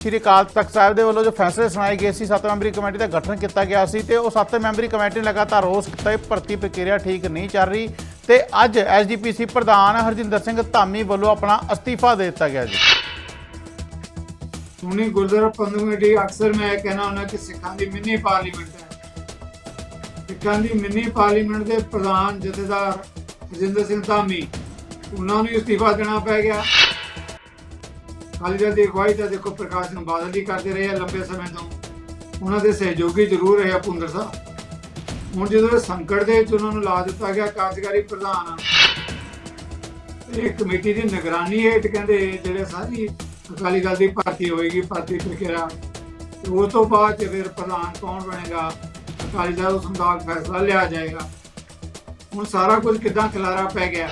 ਸ਼੍ਰੀ ਅਕਾਲ ਤਖਤ ਸਾਹਿਬ ਦੇ ਵੱਲੋਂ ਜੋ ਫੈਸਲੇ ਸੁਣਾਏ ਗਏ ਸੀ, ਸੱਤ ਮੈਂਬਰੀ ਕਮੇਟੀ ਦਾ ਗਠਨ ਕੀਤਾ ਗਿਆ ਸੀ ਤੇ ਉਹ ਸੱਤ ਮੈਂਬਰੀ ਕਮੇਟੀ ਨੇ ਲਗਾਤਾਰ ਰੋਸ ਕੀਤਾ ਭਰਤੀ ਪ੍ਰਕਿਰਿਆ ਠੀਕ ਨਹੀਂ ਚੱਲ ਰਹੀ ਤੇ ਅੱਜ ਐਸਜੀਪੀਸੀ ਪ੍ਰਧਾਨ ਹਰਜਿੰਦਰ ਸਿੰਘ ਧਾਮੀ ਵੱਲੋਂ ਆਪਣਾ ਅਸਤੀਫਾ ਦੇ ਦਿੱਤਾ ਗਿਆ ਜੀ। ਸੁਣੀ ਗੁਰਦੁਆਰਾ ਪ੍ਰਬੰਧਕ ਕਮੇਟੀ, ਅਕਸਰ ਮੈਂ ਇਹ ਕਹਿਣਾ ਹੁੰਦਾ ਕਿ ਸਿੱਖਾਂ ਦੀ ਮਿੰਨੀ ਪਾਰਲੀਮੈਂਟ ਹੈ। ਸਿੱਖਾਂ ਦੀ ਮਿੰਨੀ ਪਾਰਲੀਮੈਂਟ ਦੇ ਪ੍ਰਧਾਨ ਜਥੇਦਾਰ ਹਰਜਿੰਦਰ ਸਿੰਘ ਧਾਮੀ, ਉਹਨਾਂ ਨੂੰ ਅਸਤੀਫਾ ਦੇਣਾ ਪੈ ਗਿਆ। ਅਕਾਲੀ ਦਲ ਦੀ ਅਗਵਾਈ ਤਾਂ ਦੇਖੋ ਪ੍ਰਕਾਸ਼ ਸਿੰਘ ਬਾਦਲ ਜੀ ਕਰਦੇ ਰਹੇ ਆ ਲੰਬੇ ਸਮੇਂ ਤੋਂ। ਉਹਨਾਂ ਦੇ ਸਹਿਯੋਗੀ ਜ਼ਰੂਰ ਰਹੇ ਆ ਭੁੰਦਰ ਸਾਹਿਬ। ਹੁਣ ਜਦੋਂ ਇਹ ਸੰਕਟ ਦੇ ਵਿੱਚ ਉਹਨਾਂ ਨੂੰ ਲਾ ਦਿੱਤਾ ਗਿਆ ਕਾਰਜਕਾਰੀ ਪ੍ਰਧਾਨ, ਇਹ ਕਮੇਟੀ ਦੀ ਨਿਗਰਾਨੀ ਹੇਠ ਕਹਿੰਦੇ ਜਿਹੜੇ ਸਾਰੀ ਅਕਾਲੀ ਦਲ ਦੀ ਭਰਤੀ ਹੋਏਗੀ, ਭਰਤੀ ਪ੍ਰਕਿਰਿਆ, ਤੇ ਉਸ ਤੋਂ ਬਾਅਦ 'ਚ ਫਿਰ ਪ੍ਰਧਾਨ ਕੌਣ ਬਣੇਗਾ? ਅਕਾਲੀ ਦਲ ਉਸ ਮੁਤਾਬਕ ਫੈਸਲਾ ਲਿਆ ਜਾਏਗਾ। ਹੁਣ ਸਾਰਾ ਕੁਝ ਕਿਦਾਂ ਖਿਲਾਰਾ ਪੈ ਗਿਆ?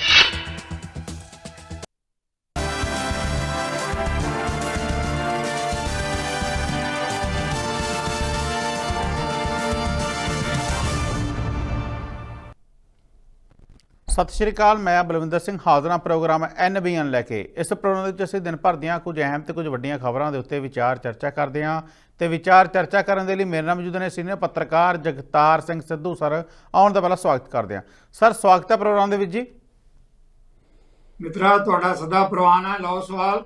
ਸਤਿ ਸ਼੍ਰੀ ਅਕਾਲ ਮੈਂ ਬਲਵਿੰਦਰ ਸਿੰਘ ਹਾਜ਼ਰ ਪ੍ਰੋਗਰਾਮ ਐਨਬੀਐਨ ਲੈ ਕੇ। ਇਸ ਪ੍ਰੋਗਰਾਮ ਦੇ ਵਿੱਚ ਅਸੀਂ ਦਿਨ ਭਰ ਦੀਆਂ ਕੁਝ ਅਹਿਮ ਤੇ ਕੁਝ ਵੱਡੀਆਂ ਖਬਰਾਂ ਦੇ ਉੱਤੇ ਵਿਚਾਰ ਚਰਚਾ ਕਰਦੇ ਹਾਂ। ਤੇ ਵਿਚਾਰ ਚਰਚਾ ਕਰਨ ਦੇ ਲਈ ਮੇਰੇ ਨਾਲ ਮੌਜੂਦ ਨੇ ਸੀਨੀਅਰ ਪੱਤਰਕਾਰ ਜਗਤਾਰ ਸਿੰਘ ਸਿੱਧੂ ਸਰ। ਆਉਣ ਦਾ ਪਹਿਲਾਂ ਸਵਾਗਤ ਕਰਦੇ ਹਾਂ। ਸਰ ਸਵਾਗਤ ਹੈ ਪ੍ਰੋਗਰਾਮ ਦੇ ਵਿੱਚ ਜੀ। ਮਿੱਤਰਾ ਤੁਹਾਡਾ ਸਦਾ ਪ੍ਰਵਾਨ ਹੈ। ਲਓ ਸਵਾਲ।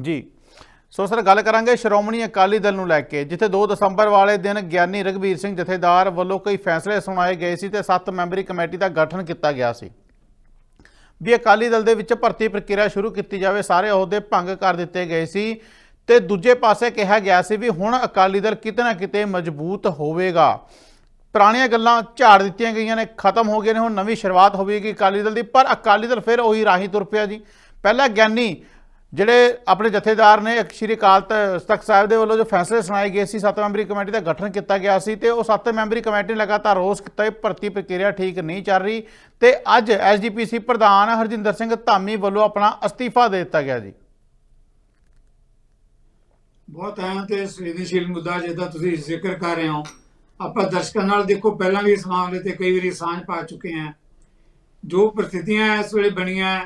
ਜੀ। ਸੋ ਸਰ, ਗੱਲ ਕਰਾਂਗੇ ਸ਼੍ਰੋਮਣੀ ਅਕਾਲੀ ਦਲ ਨੂੰ ਲੈ ਕੇ, ਜਿੱਥੇ 2 ਦਸੰਬਰ ਵਾਲੇ ਦਿਨ ਗਿਆਨੀ ਰਗਵੀਰ ਸਿੰਘ ਜਥੇਦਾਰ ਵੱਲੋਂ ਕਈ ਫੈਸਲੇ ਸੁਣਾਏ ਗਏ ਸੀ ਤੇ 7 ਮੈਂਬਰੀ ਕਮੇਟੀ ਦਾ ਗਠਨ ਕੀਤਾ ਗਿਆ ਸੀ। ਵੀ ਅਕਾਲੀ ਦਲ ਦੇ ਵਿੱਚ ਭਰਤੀ ਪ੍ਰਕਿਰਿਆ ਸ਼ੁਰੂ ਕੀਤੀ ਜਾਵੇ, ਸਾਰੇ ਅਹੁਦੇ ਭੰਗ ਕਰ ਦਿੱਤੇ ਗਏ ਸੀ ਤੇ ਦੂਜੇ ਪਾਸੇ ਕਿਹਾ ਗਿਆ ਸੀ ਵੀ ਹੁਣ ਅਕਾਲੀ ਦਲ ਕਿਤੇ ਨਾ ਕਿਤੇ ਮਜ਼ਬੂਤ ਹੋਵੇਗਾ। ਪੁਰਾਣੀਆਂ ਗੱਲਾਂ ਝਾੜ ਦਿੱਤੀਆਂ ਗਈਆਂ ਨੇ, ਖਤਮ ਹੋ ਗਏ ਨੇ, ਹੁਣ ਨਵੀਂ ਸ਼ੁਰੂਆਤ ਹੋਵੇਗੀ ਅਕਾਲੀ ਦਲ ਦੀ, ਪਰ ਅਕਾਲੀ ਦਲ ਫਿਰ ਉਹੀ ਰਾਹੀਂ ਤੁਰ ਪਿਆ ਜੀ। ਪਹਿਲਾਂ ਗਿਆਨੀ ਜਿਹੜੇ ਆਪਣੇ ਜਥੇਦਾਰ ਨੇ ਸ਼੍ਰੀ ਅਕਾਲ ਤ- ਤਖਤ ਸਾਹਿਬ ਦੇ ਵੱਲੋਂ ਜੋ ਫੈਸਲੇ ਸੁਣਾਏ ਗਏ ਸੀ, ਸੱਤ ਮੈਂਬਰੀ ਕਮੇਟੀ ਦਾ ਗਠਨ ਕੀਤਾ ਗਿਆ ਸੀ ਤੇ ਉਹ ਸੱਤ ਮੈਂਬਰੀ ਕਮੇਟੀ ਨੇ ਲਗਾਤਾਰ ਰੋਸ ਕੀਤਾ ਕਿ ਭਰਤੀ ਪ੍ਰਕਿਰਿਆ ਠੀਕ ਨਹੀਂ ਚੱਲ ਰਹੀ ਤੇ ਅੱਜ ਐਸਜੀਪੀਸੀ ਪ੍ਰਧਾਨ ਹਰਜਿੰਦਰ ਸਿੰਘ ਧਾਮੀ ਵੱਲੋਂ ਆਪਣਾ ਅਸਤੀਫਾ ਦੇ ਦਿੱਤਾ ਗਿਆ ਜੀ। ਬਹੁਤ ਅਹਿਮ ਤੇ ਸੰਵੇਦਨਸ਼ੀਲ ਮੁੱਦਾ ਜਿਹਦਾ ਤੁਸੀਂ ਜ਼ਿਕਰ ਕਰ ਰਹੇ ਹੋ। ਆਪਾਂ ਦਰਸ਼ਕਾਂ ਨਾਲ ਦੇਖੋ, ਪਹਿਲਾਂ ਵੀ ਇਸ ਮਾਮਲੇ ਤੇ ਕਈ ਵਾਰੀ ਸਾਂਝ ਪਾ ਚੁੱਕੇ ਹਾਂ। ਜੋ ਪ੍ਰਸਥਿਤੀਆਂ ਇਸ ਵੇਲੇ ਬਣੀਆਂ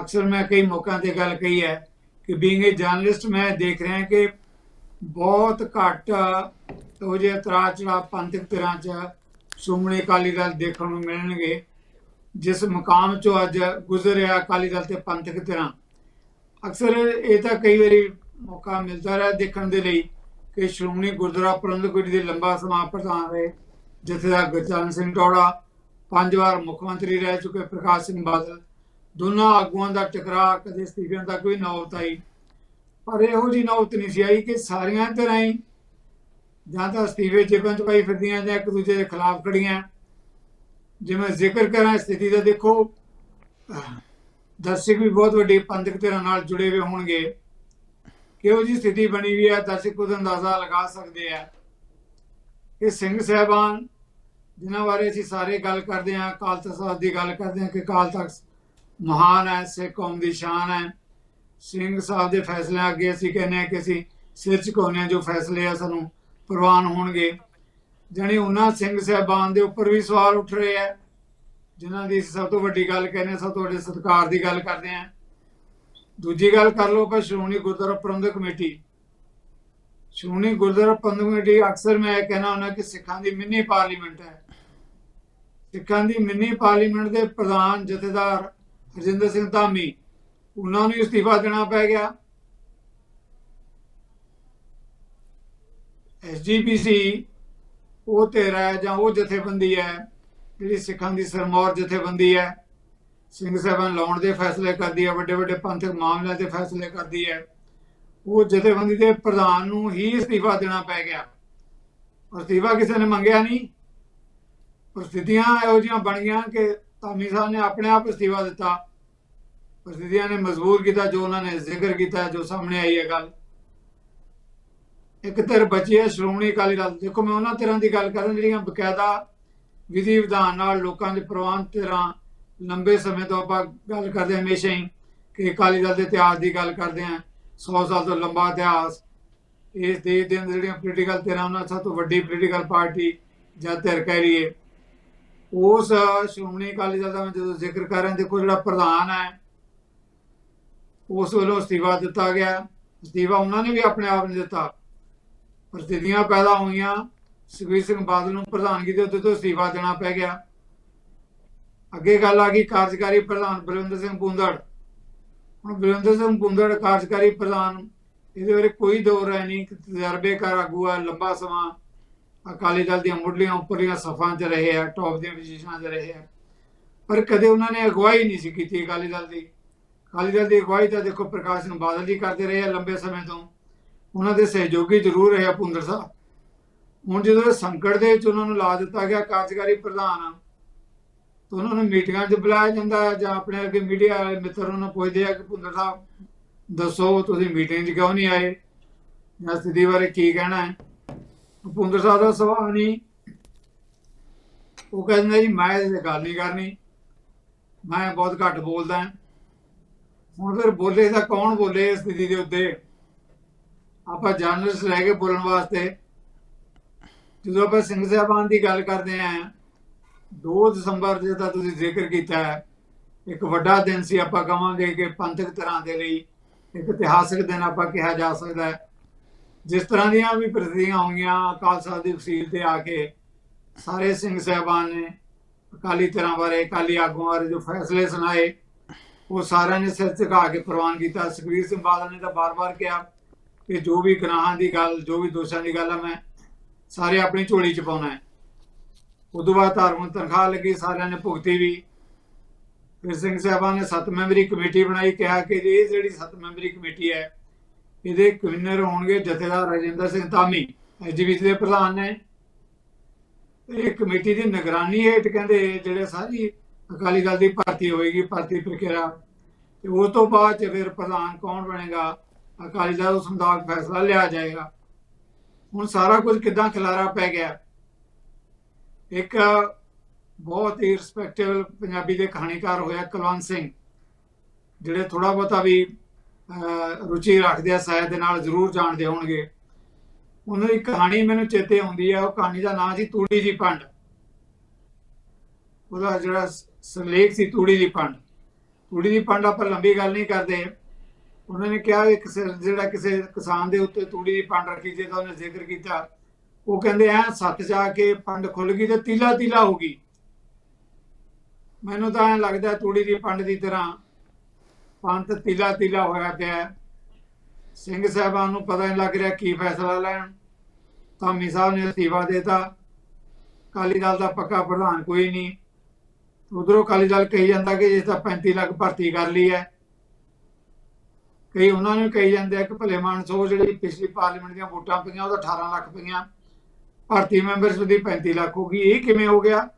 ਅਕਸਰ ਮੈਂ ਕਈ ਮੌਕਿਆਂ ਤੇ ਗੱਲ ਕਹੀ ਹੈ ਕਿ ਬੀਇੰਗ ਏ ਜਰਨਲਿਸਟ ਮੈਂ ਦੇਖ ਰਿਹਾ ਕਿ ਬਹੁਤ ਘੱਟ, ਉਹ ਜੇ ਤਰਾ ਚੜਾ ਪੰਥਕ ਤਰ੍ਹਾਂ ਚ ਸ਼੍ਰੋਮਣੀ ਅਕਾਲੀ ਦਲ ਦੇਖਣ ਨੂੰ ਮਿਲਣਗੇ, ਜਿਸ ਮੁਕਾਮ ਚੋਂ ਅੱਜ ਗੁਜ਼ਰਿਆ ਅਕਾਲੀ ਦਲ ਤੇ ਪੰਥਕ ਤਰ੍ਹਾਂ ਅਕਸਰ ਇਹ ਤਾਂ ਕਈ ਵਾਰੀ ਮੌਕਾ ਮਿਲਦਾ ਰਿਹਾ ਦੇਖਣ ਦੇ ਲਈ ਕਿ ਸ਼੍ਰੋਮਣੀ ਗੁਰਦੁਆਰਾ ਪ੍ਰਬੰਧਕ ਕਮੇਟੀ ਦੇ ਲੰਬਾ ਸਮਾਂ ਪ੍ਰਧਾਨ ਰਹੇ ਜਥੇਦਾਰ ਗੁਰਚਰਨ ਸਿੰਘ ਟੋੜਾ ਪੰਜ ਵਾਰ ਮੁੱਖ ਮੰਤਰੀ ਰਹਿ ਚੁੱਕੇ ਪ੍ਰਕਾਸ਼ ਸਿੰਘ ਬਾਦਲ ਦੋਨਾਂ ਆਗੂਆਂ ਦਾ ਟਕਰਾਅ, ਕਦੇ ਅਸਤੀਫਿਆਂ ਦਾ, ਕੋਈ ਨੌਬਤ ਆਈ। ਪਰ ਇਹੋ ਜੀ ਨੌਬਤ ਨਹੀਂ ਸੀ ਆਈ ਕਿ ਸਾਰੀਆਂ ਤਰ੍ਹਾਂ ਹੀ ਜਾਂ ਤਾਂ ਅਸਤੀਫੇ ਜੇਬਾਂ ਚ ਪਾਈ ਫਿਰਦੀਆਂ ਜਾਂ ਇੱਕ ਦੂਜੇ ਦੇ ਖਿਲਾਫ ਖੜੀਆਂ। ਜਿਵੇਂ ਜ਼ਿਕਰ ਕਰਾਂ ਸਥਿਤੀ ਦਾ, ਦੇਖੋ, ਦਰਸ਼ਕ ਵੀ ਬਹੁਤ ਵੱਡੀ ਪੰਥਕ ਧਿਰਾਂ ਨਾਲ ਜੁੜੇ ਹੋਏ ਹੋਣਗੇ। ਕਿਹੋ ਜੀ ਸਥਿਤੀ ਬਣੀ ਹੋਈ ਹੈ, ਦਰਸ਼ਕ ਖੁਦ ਅੰਦਾਜ਼ਾ ਲਗਾ ਸਕਦੇ ਆ। ਕਿ ਸਿੰਘ ਸਾਹਿਬਾਨ, ਜਿਨ੍ਹਾਂ ਬਾਰੇ ਅਸੀਂ ਸਾਰੇ ਗੱਲ ਕਰਦੇ ਹਾਂ, ਅਕਾਲ ਤਖਤ ਦੀ ਗੱਲ ਕਰਦੇ ਹਾਂ ਕਿ ਅਕਾਲ ਤਖਤ ਮਹਾਨ ਹੈ, ਸਿੱਖ ਕੌਮ ਦੀ ਸ਼ਾਨ ਹੈ। ਸਿੰਘ ਸਾਹਿਬ ਦੇ ਫੈਸਲਿਆਂ ਅੱਗੇ ਅਸੀਂ ਕਹਿੰਦੇ ਹਾਂ ਕਿ ਅਸੀਂ ਸਿਰ ਝੁਕਾਉਂਦੇ ਜੋ ਫੈਸਲੇ ਆ ਸਾਨੂੰ ਪ੍ਰਵਾਨ ਹੋਣਗੇ। ਜਾਣੀ ਉਹਨਾਂ ਸਿੰਘ ਸਾਹਿਬਾਨ ਦੇ ਉੱਪਰ ਵੀ ਸਵਾਲ ਉੱਠ ਰਹੇ ਆ, ਜਿਨ੍ਹਾਂ ਦੀ ਸਭ ਤੋਂ ਵੱਡੀ ਗੱਲ ਕਹਿੰਦੇ ਸਭ ਤੋਂ ਵੱਡੇ ਦੀ ਗੱਲ ਕਰਦੇ ਹਾਂ। ਦੂਜੀ ਗੱਲ ਕਰ ਲਓ ਆਪਾਂ, ਸ਼੍ਰੋਮਣੀ ਗੁਰਦੁਆਰਾ ਪ੍ਰਬੰਧਕ ਕਮੇਟੀ। ਸ਼੍ਰੋਮਣੀ ਗੁਰਦੁਆਰਾ ਪ੍ਰਬੰਧਕ ਕਮੇਟੀ, ਅਕਸਰ ਮੈਂ ਇਹ ਕਹਿਣਾ ਹੁੰਦਾ ਕਿ ਸਿੱਖਾਂ ਦੀ ਮਿੰਨੀ ਪਾਰਲੀਮੈਂਟ ਹੈ। ਸਿੱਖਾਂ ਦੀ ਮਿੰਨੀ ਪਾਰਲੀਮੈਂਟ ਦੇ ਪ੍ਰਧਾਨ, ਜਥੇਦਾਰ ਰਜਿੰਦਰ ਸਿੰਘ ਧਾਮੀ, ਉਹਨਾਂ ਨੂੰ ਅਸਤੀਫਾ ਦੇਣਾ ਪੈ ਗਿਆ। ਐਸਜੀਪੀਸੀ ਉਹ ਤੇਰਾ ਜਾਂ ਉਹ ਜਥੇਬੰਦੀ ਹੈ, ਜਿਹੜੀ ਸਿੱਖਾਂ ਦੀ ਸਰਮੌਰ ਜਥੇਬੰਦੀ ਹੈ, ਸਿੰਘ ਸਾਹਿਬਾਨ ਲਾਉਣ ਦੇ ਫੈਸਲੇ ਕਰਦੀ ਹੈ, ਵੱਡੇ ਵੱਡੇ ਪੰਥਕ ਮਾਮਲਿਆਂ ਦੇ ਫੈਸਲੇ ਕਰਦੀ ਹੈ। ਉਹ ਜਥੇਬੰਦੀ ਦੇ ਪ੍ਰਧਾਨ ਨੂੰ ਹੀ ਅਸਤੀਫਾ ਦੇਣਾ ਪੈ ਗਿਆ। ਅਸਤੀਫਾ ਕਿਸੇ ਨੇ ਮੰਗਿਆ ਨਹੀਂ। ਪ੍ਰਸਥਿਤੀਆਂ ਇਹੋ ਜਿਹੀਆਂ ਬਣ ਗਈਆਂ ਕਿ ਧਾਮੀ ਸਾਹਿਬ ਨੇ ਆਪਣੇ ਆਪ ਅਸਤੀਫਾ ਦਿੱਤਾ। ਪ੍ਰਸਥਿਤੀਆਂ ਨੇ ਮਜਬੂਰ ਕੀਤਾ, ਜੋ ਉਹਨਾਂ ਨੇ ਜ਼ਿਕਰ ਕੀਤਾ, ਜੋ ਸਾਹਮਣੇ ਆਈ ਹੈ ਗੱਲ। ਇੱਕ ਧਿਰ ਬਚੀ ਹੈ ਸ਼੍ਰੋਮਣੀ ਅਕਾਲੀ ਦਲ। ਦੇਖੋ, ਮੈਂ ਉਹਨਾਂ ਧਿਰਾਂ ਦੀ ਗੱਲ ਕਰ ਜਿਹੜੀਆਂ ਬਕਾਇਦਾ ਵਿਧੀ ਵਿਧਾਨ ਨਾਲ ਲੋਕਾਂ ਦੇ ਪ੍ਰਵਾਨ ਧਿਰਾਂ ਲੰਬੇ ਸਮੇਂ ਤੋਂ ਆਪਾਂ ਗੱਲ ਕਰਦੇ ਹਾਂ ਹਮੇਸ਼ਾ ਹੀ ਕਿ ਅਕਾਲੀ ਦਲ ਦੇ ਇਤਿਹਾਸ ਦੀ ਗੱਲ ਕਰਦੇ ਹਾਂ। 100 ਸਾਲ ਤੋਂ ਲੰਬਾ ਇਤਿਹਾਸ। ਇਸ ਦੇਸ਼ ਦੇ ਅੰਦਰ ਜਿਹੜੀਆਂ ਪੋਲੀਟੀਕਲ ਧਿਰਾਂ, ਉਹਨਾਂ 'ਚ ਸਭ ਤੋਂ ਵੱਡੀ ਪੋਲੀਟੀਕਲ ਪਾਰਟੀ ਜਾਂ ਧਿਰ ਕਹਿ ਲਈਏ। ਉਸ ਸ਼੍ਰੋਮਣੀ ਅਕਾਲੀ ਦਲ ਦਾ ਜਦੋਂ ਜ਼ਿਕਰ ਕਰ ਰਿਹਾ ਦੇਖੋ ਜਿਹੜਾ ਪ੍ਰਧਾਨ ਹੈ, ਉਸ ਵੱਲੋਂ ਅਸਤੀਫਾ ਦਿੱਤਾ ਗਿਆ। ਅਸਤੀਫਾ ਉਹਨਾਂ ਨੇ ਵੀ ਆਪਣੇ ਆਪ ਨੇ ਦਿੱਤਾ। ਪ੍ਰਸਥਿਤੀਆਂ ਪੈਦਾ ਹੋਈਆਂ। ਸੁਖਬੀਰ ਸਿੰਘ ਬਾਦਲ ਨੂੰ ਪ੍ਰਧਾਨਗੀ ਦੇ ਉੱਤੇ ਤੋਂ ਅਸਤੀਫਾ ਦੇਣਾ ਪੈ ਗਿਆ। ਅੱਗੇ ਗੱਲ ਆ ਗਈ ਕਾਰਜਕਾਰੀ ਪ੍ਰਧਾਨ ਬਲਵਿੰਦਰ ਸਿੰਘ ਪੁੰਦੜ। ਹੁਣ ਬਲਵਿੰਦਰ ਸਿੰਘ ਪੁੰਦੜ ਕਾਰਜਕਾਰੀ ਪ੍ਰਧਾਨ, ਇਹਦੇ ਬਾਰੇ ਕੋਈ ਦੋ ਰਾਏ ਨਹੀਂ। ਤਜਰਬੇਕਾਰ ਆਗੂ ਆ ਲੰਬਾ ਸਮਾਂ ਅਕਾਲੀ ਦਲ ਦੀਆਂ ਮੁੱਢਲੀਆਂ ਉੱਪਰਲੀਆਂ ਸਫਾਂ 'ਚ ਰਹੇ ਆ ਟੌਪ ਦੀਆਂ ਪੋਜੀਸ਼ਨਾਂ 'ਚ ਰਹੇ ਆ। ਪਰ ਕਦੇ ਉਹਨਾਂ ਨੇ ਅਗਵਾਈ ਨਹੀਂ ਸੀ ਕੀਤੀ ਅਕਾਲੀ ਦਲ ਦੀ। ਅਕਾਲੀ ਦਲ ਦੀ ਅਗਵਾਈ ਤਾਂ ਦੇਖੋ ਪ੍ਰਕਾਸ਼ ਸਿੰਘ ਬਾਦਲ ਜੀ ਕਰਦੇ ਰਹੇ ਆ ਲੰਬੇ ਸਮੇਂ ਤੋਂ। ਉਹਨਾਂ ਦੇ ਸਹਿਯੋਗੀ ਜ਼ਰੂਰ ਰਹੇ ਆ ਪੁੰਦਰ ਸਾਹਿਬ। ਹੁਣ ਜਦੋਂ ਇਹ ਸੰਕਟ ਦੇ ਵਿੱਚ ਉਹਨਾਂ ਨੂੰ ਲਾ ਦਿੱਤਾ ਗਿਆ ਕਾਰਜਕਾਰੀ ਪ੍ਰਧਾਨ, ਤਾਂ ਉਹਨਾਂ ਨੂੰ ਮੀਟਿੰਗਾਂ 'ਚ ਬੁਲਾਇਆ ਜਾਂਦਾ ਜਾਂ ਆਪਣੇ ਅੱਗੇ ਮੀਡੀਆ ਵਾਲੇ ਮਿੱਤਰ ਉਹਨਾਂ ਪੁੱਛਦੇ ਆ ਕਿ ਪੁੰਦਰ ਸਾਹਿਬ, ਦੱਸੋ ਤੁਸੀਂ ਮੀਟਿੰਗ 'ਚ ਕਿਉਂ ਨਹੀਂ ਆਏ? ਜਾਂ ਸਥਿਤੀ ਬਾਰੇ ਕੀ ਕਹਿਣਾ ਹੈ? ਭੁਪਿੰਦਰ ਸਾਹਿਬ ਦਾ ਸਵਾਲ ਨਹੀਂ। ਉਹ ਕਹਿੰਦੇ ਜੀ, ਮੈਂ ਇਹ ਗੱਲ ਨਹੀਂ ਕਰਨੀ। ਮੈਂ ਬਹੁਤ ਘੱਟ ਬੋਲਦਾ ਹੁਣ ਫਿਰ ਬੋਲੇ ਤਾਂ ਕੌਣ ਬੋਲੇ ਇਸ ਸਥਿਤੀ ਦੇ ਉੱਤੇ? ਆਪਾਂ ਜਰਨਲਿਸਟ ਰਹਿ ਕੇ ਬੋਲਣ ਵਾਸਤੇ ਜਦੋਂ ਆਪਾਂ ਸਿੰਘ ਸਾਹਿਬਾਨ ਦੀ ਗੱਲ ਕਰਦੇ ਆਂ 2 ਦਸੰਬਰ ਜਿਹਦਾ ਤੁਸੀਂ ਜ਼ਿਕਰ ਕੀਤਾ ਹੈ, ਇੱਕ ਵੱਡਾ ਦਿਨ ਸੀ ਆਪਾਂ ਕਹਾਂਗੇ ਕਿ ਪੰਥਕ ਤਰ੍ਹਾਂ ਦੇ ਲਈ, ਇੱਕ ਇਤਿਹਾਸਕ ਦਿਨ ਆਪਾਂ ਕਿਹਾ ਜਾ ਸਕਦਾ ਹੈ। ਜਿਸ ਤਰ੍ਹਾਂ ਦੀਆਂ ਵੀ ਪ੍ਰਤੀਆਂ ਹੋਈਆਂ, ਅਕਾਲ ਸਾਹਿਬ ਦੀ ਵਸੀਲ ਤੇ ਆ ਕੇ ਸਾਰੇ ਸਿੰਘ ਸਾਹਿਬਾਨ ਨੇ ਅਕਾਲੀ ਧਿਰਾਂ ਬਾਰੇ, ਅਕਾਲੀ ਆਗੂਆਂ ਬਾਰੇ ਜੋ ਫੈਸਲੇ ਸੁਣਾਏ, ਉਹ ਸਾਰਿਆਂ ਨੇ ਸਿਰ ਝੁਕਾ ਕੇ ਪ੍ਰਵਾਨ ਕੀਤਾ। ਸੁਖਬੀਰ ਸਿੰਘ ਬਾਦਲ ਨੇ ਤਾਂ ਬਾਰ-ਬਾਰ ਕਿਹਾ ਕਿ ਜੋ ਵੀ ਗੁਨਾਹਾਂ ਦੀ ਗੱਲ, ਜੋ ਵੀ ਦੋਸ਼ਾਂ ਦੀ ਗੱਲ ਆ, ਮੈਂ ਸਾਰੇ ਆਪਣੀ ਝੋਲੀ ਚ ਪਾਉਣਾ ਹੈ। ਉਦੋਂ ਬਾਅਦ ਧਾਰਮਿਕ ਤਨਖਾਹ ਲੱਗੀ, ਸਾਰਿਆਂ ਨੇ ਭੁਗਤੀ ਵੀ। ਫਿਰ ਸਿੰਘ ਸਾਹਿਬਾਨ ਨੇ ਸੱਤ ਮੈਂਬਰੀ ਕਮੇਟੀ ਬਣਾਈ, ਕਿਹਾ ਕਿ ਇਹ ਜਿਹੜੀ ਸੱਤ ਮੈਂਬਰੀ ਕਮੇਟੀ ਹੈ ਇਹਦੇ ਕਨਵੀਨਰ ਹੋਣਗੇ ਜਥੇਦਾਰ ਰਜਿੰਦਰ ਸਿੰਘ ਧਾਮੀ ਐਜੀਬੀਸੀ ਦੇ ਪ੍ਰਧਾਨ ਨੇ। ਇਹ ਕਮੇਟੀ ਦੀ ਨਿਗਰਾਨੀ ਹੇਠ ਕਹਿੰਦੇ ਜਿਹੜੇ ਸਾਰੀ ਅਕਾਲੀ ਦਲ ਦੀ ਭਰਤੀ ਹੋਏਗੀ, ਭਰਤੀ ਪ੍ਰਕਿਰਿਆ। ਤੇ ਉਸ ਤੋਂ ਬਾਅਦ ਚ ਫਿਰ ਪ੍ਰਧਾਨ ਕੌਣ ਬਣੇਗਾ? ਅਕਾਲੀ ਦਲ ਉਸ ਮੁਤਾਬਕ ਫੈਸਲਾ ਲਿਆ ਜਾਏਗਾ। ਹੁਣ ਸਾਰਾ ਕੁਝ ਕਿਦਾਂ ਖਿਲਾਰਾ ਪੈ ਗਿਆ? ਇੱਕ ਬਹੁਤ ਹੀ ਰਿਸਪੈਕਟੇਬਲ ਪੰਜਾਬੀ ਦੇ ਕਹਾਣੀਕਾਰ ਹੋਇਆ ਕੁਲਵੰਤ ਸਿੰਘ, ਜਿਹੜੇ ਥੋੜਾ ਬਹੁਤਾ ਵੀ ਰੁਚੀ ਰੱਖਦੇ ਆ ਸਾਹਿਤ ਦੇ ਨਾਲ ਜ਼ਰੂਰ ਜਾਣਦੇ ਹੋਣਗੇ। ਉਹਨਾਂ ਦੀ ਕਹਾਣੀ ਮੈਨੂੰ ਚੇਤੇ ਆਉਂਦੀ ਹੈ ਉਹ ਕਹਾਣੀ ਦਾ ਨਾਮ ਸੀ ਤੂੜੀ ਦੀ ਪੰਡ। ਉਹਦਾ ਜਿਹੜਾ ਸ- ਸਿਰਲੇਖ ਸੀ ਤੂੜੀ ਦੀ ਪੰਡ। ਤੂੜੀ ਦੀ ਪੰਡ ਆਪਾਂ ਲੰਬੀ ਗੱਲ ਨਹੀਂ ਕਰਦੇ। ਉਹਨਾਂ ਨੇ ਕਿਹਾ ਇੱਕ ਜਿਹੜਾ ਕਿਸੇ ਕਿਸਾਨ ਦੇ ਉੱਤੇ ਤੂੜੀ ਦੀ ਪੰਡ ਰੱਖੀ, ਜਿਹਦਾ ਉਹਨੇ ਜ਼ਿਕਰ ਕੀਤਾ, ਉਹ ਕਹਿੰਦੇ ਐ ਸੱਤ ਜਾ ਕੇ ਪੰਡ ਖੁੱਲ ਗਈ ਤੇ ਤੀਲਾ ਤੀਲਾ ਹੋ ਗਈ। ਮੈਨੂੰ ਤਾਂ ਐਂ ਲੱਗਦਾ ਤੂੜੀ ਦੀ ਪੰਡ ਦੀ ਤਰ੍ਹਾਂ ਪੰਥ ਤੀਲਾ ਤੀਲਾ ਹੋਇਆ ਪਿਆ ਸਿੰਘ ਸਾਹਿਬਾਨ ਨੂੰ ਪਤਾ ਨਹੀਂ ਲੱਗ ਰਿਹਾ ਕੀ ਫੈਸਲਾ ਲੈਣ। ਧਾਮੀ ਸਾਹਿਬ ਨੇ ਅਸਤੀਫਾ ਦੇਤਾ। ਅਕਾਲੀ ਦਲ ਦਾ ਪੱਕਾ ਪ੍ਰਧਾਨ ਕੋਈ ਨਹੀਂ। ਉਧਰੋਂ ਅਕਾਲੀ ਦਲ ਕਹੀ ਜਾਂਦਾ ਕਿ ਇਸ ਤਾਂ 35 ਲੱਖ ਭਰਤੀ ਕਰ ਲਈ ਹੈ। ਕਈ ਉਹਨਾਂ ਨੂੰ ਕਹੀ ਜਾਂਦੇ ਆ ਕਿ ਭਲੇ ਮਾਨਸੋ ਜਿਹੜੀ ਪਿਛਲੀ ਪਾਰਲੀਮੈਂਟ ਦੀਆਂ ਵੋਟਾਂ ਪਈਆਂ ਉਹਦਾ 18 ਲੱਖ ਪਈਆਂ। ਭਰਤੀ ਮੈਂਬਰਸ਼ਿਪ ਦੀ 35 ਲੱਖ ਹੋ ਗਈ। ਇਹ ਕਿਵੇਂ ਹੋ ਗਿਆ?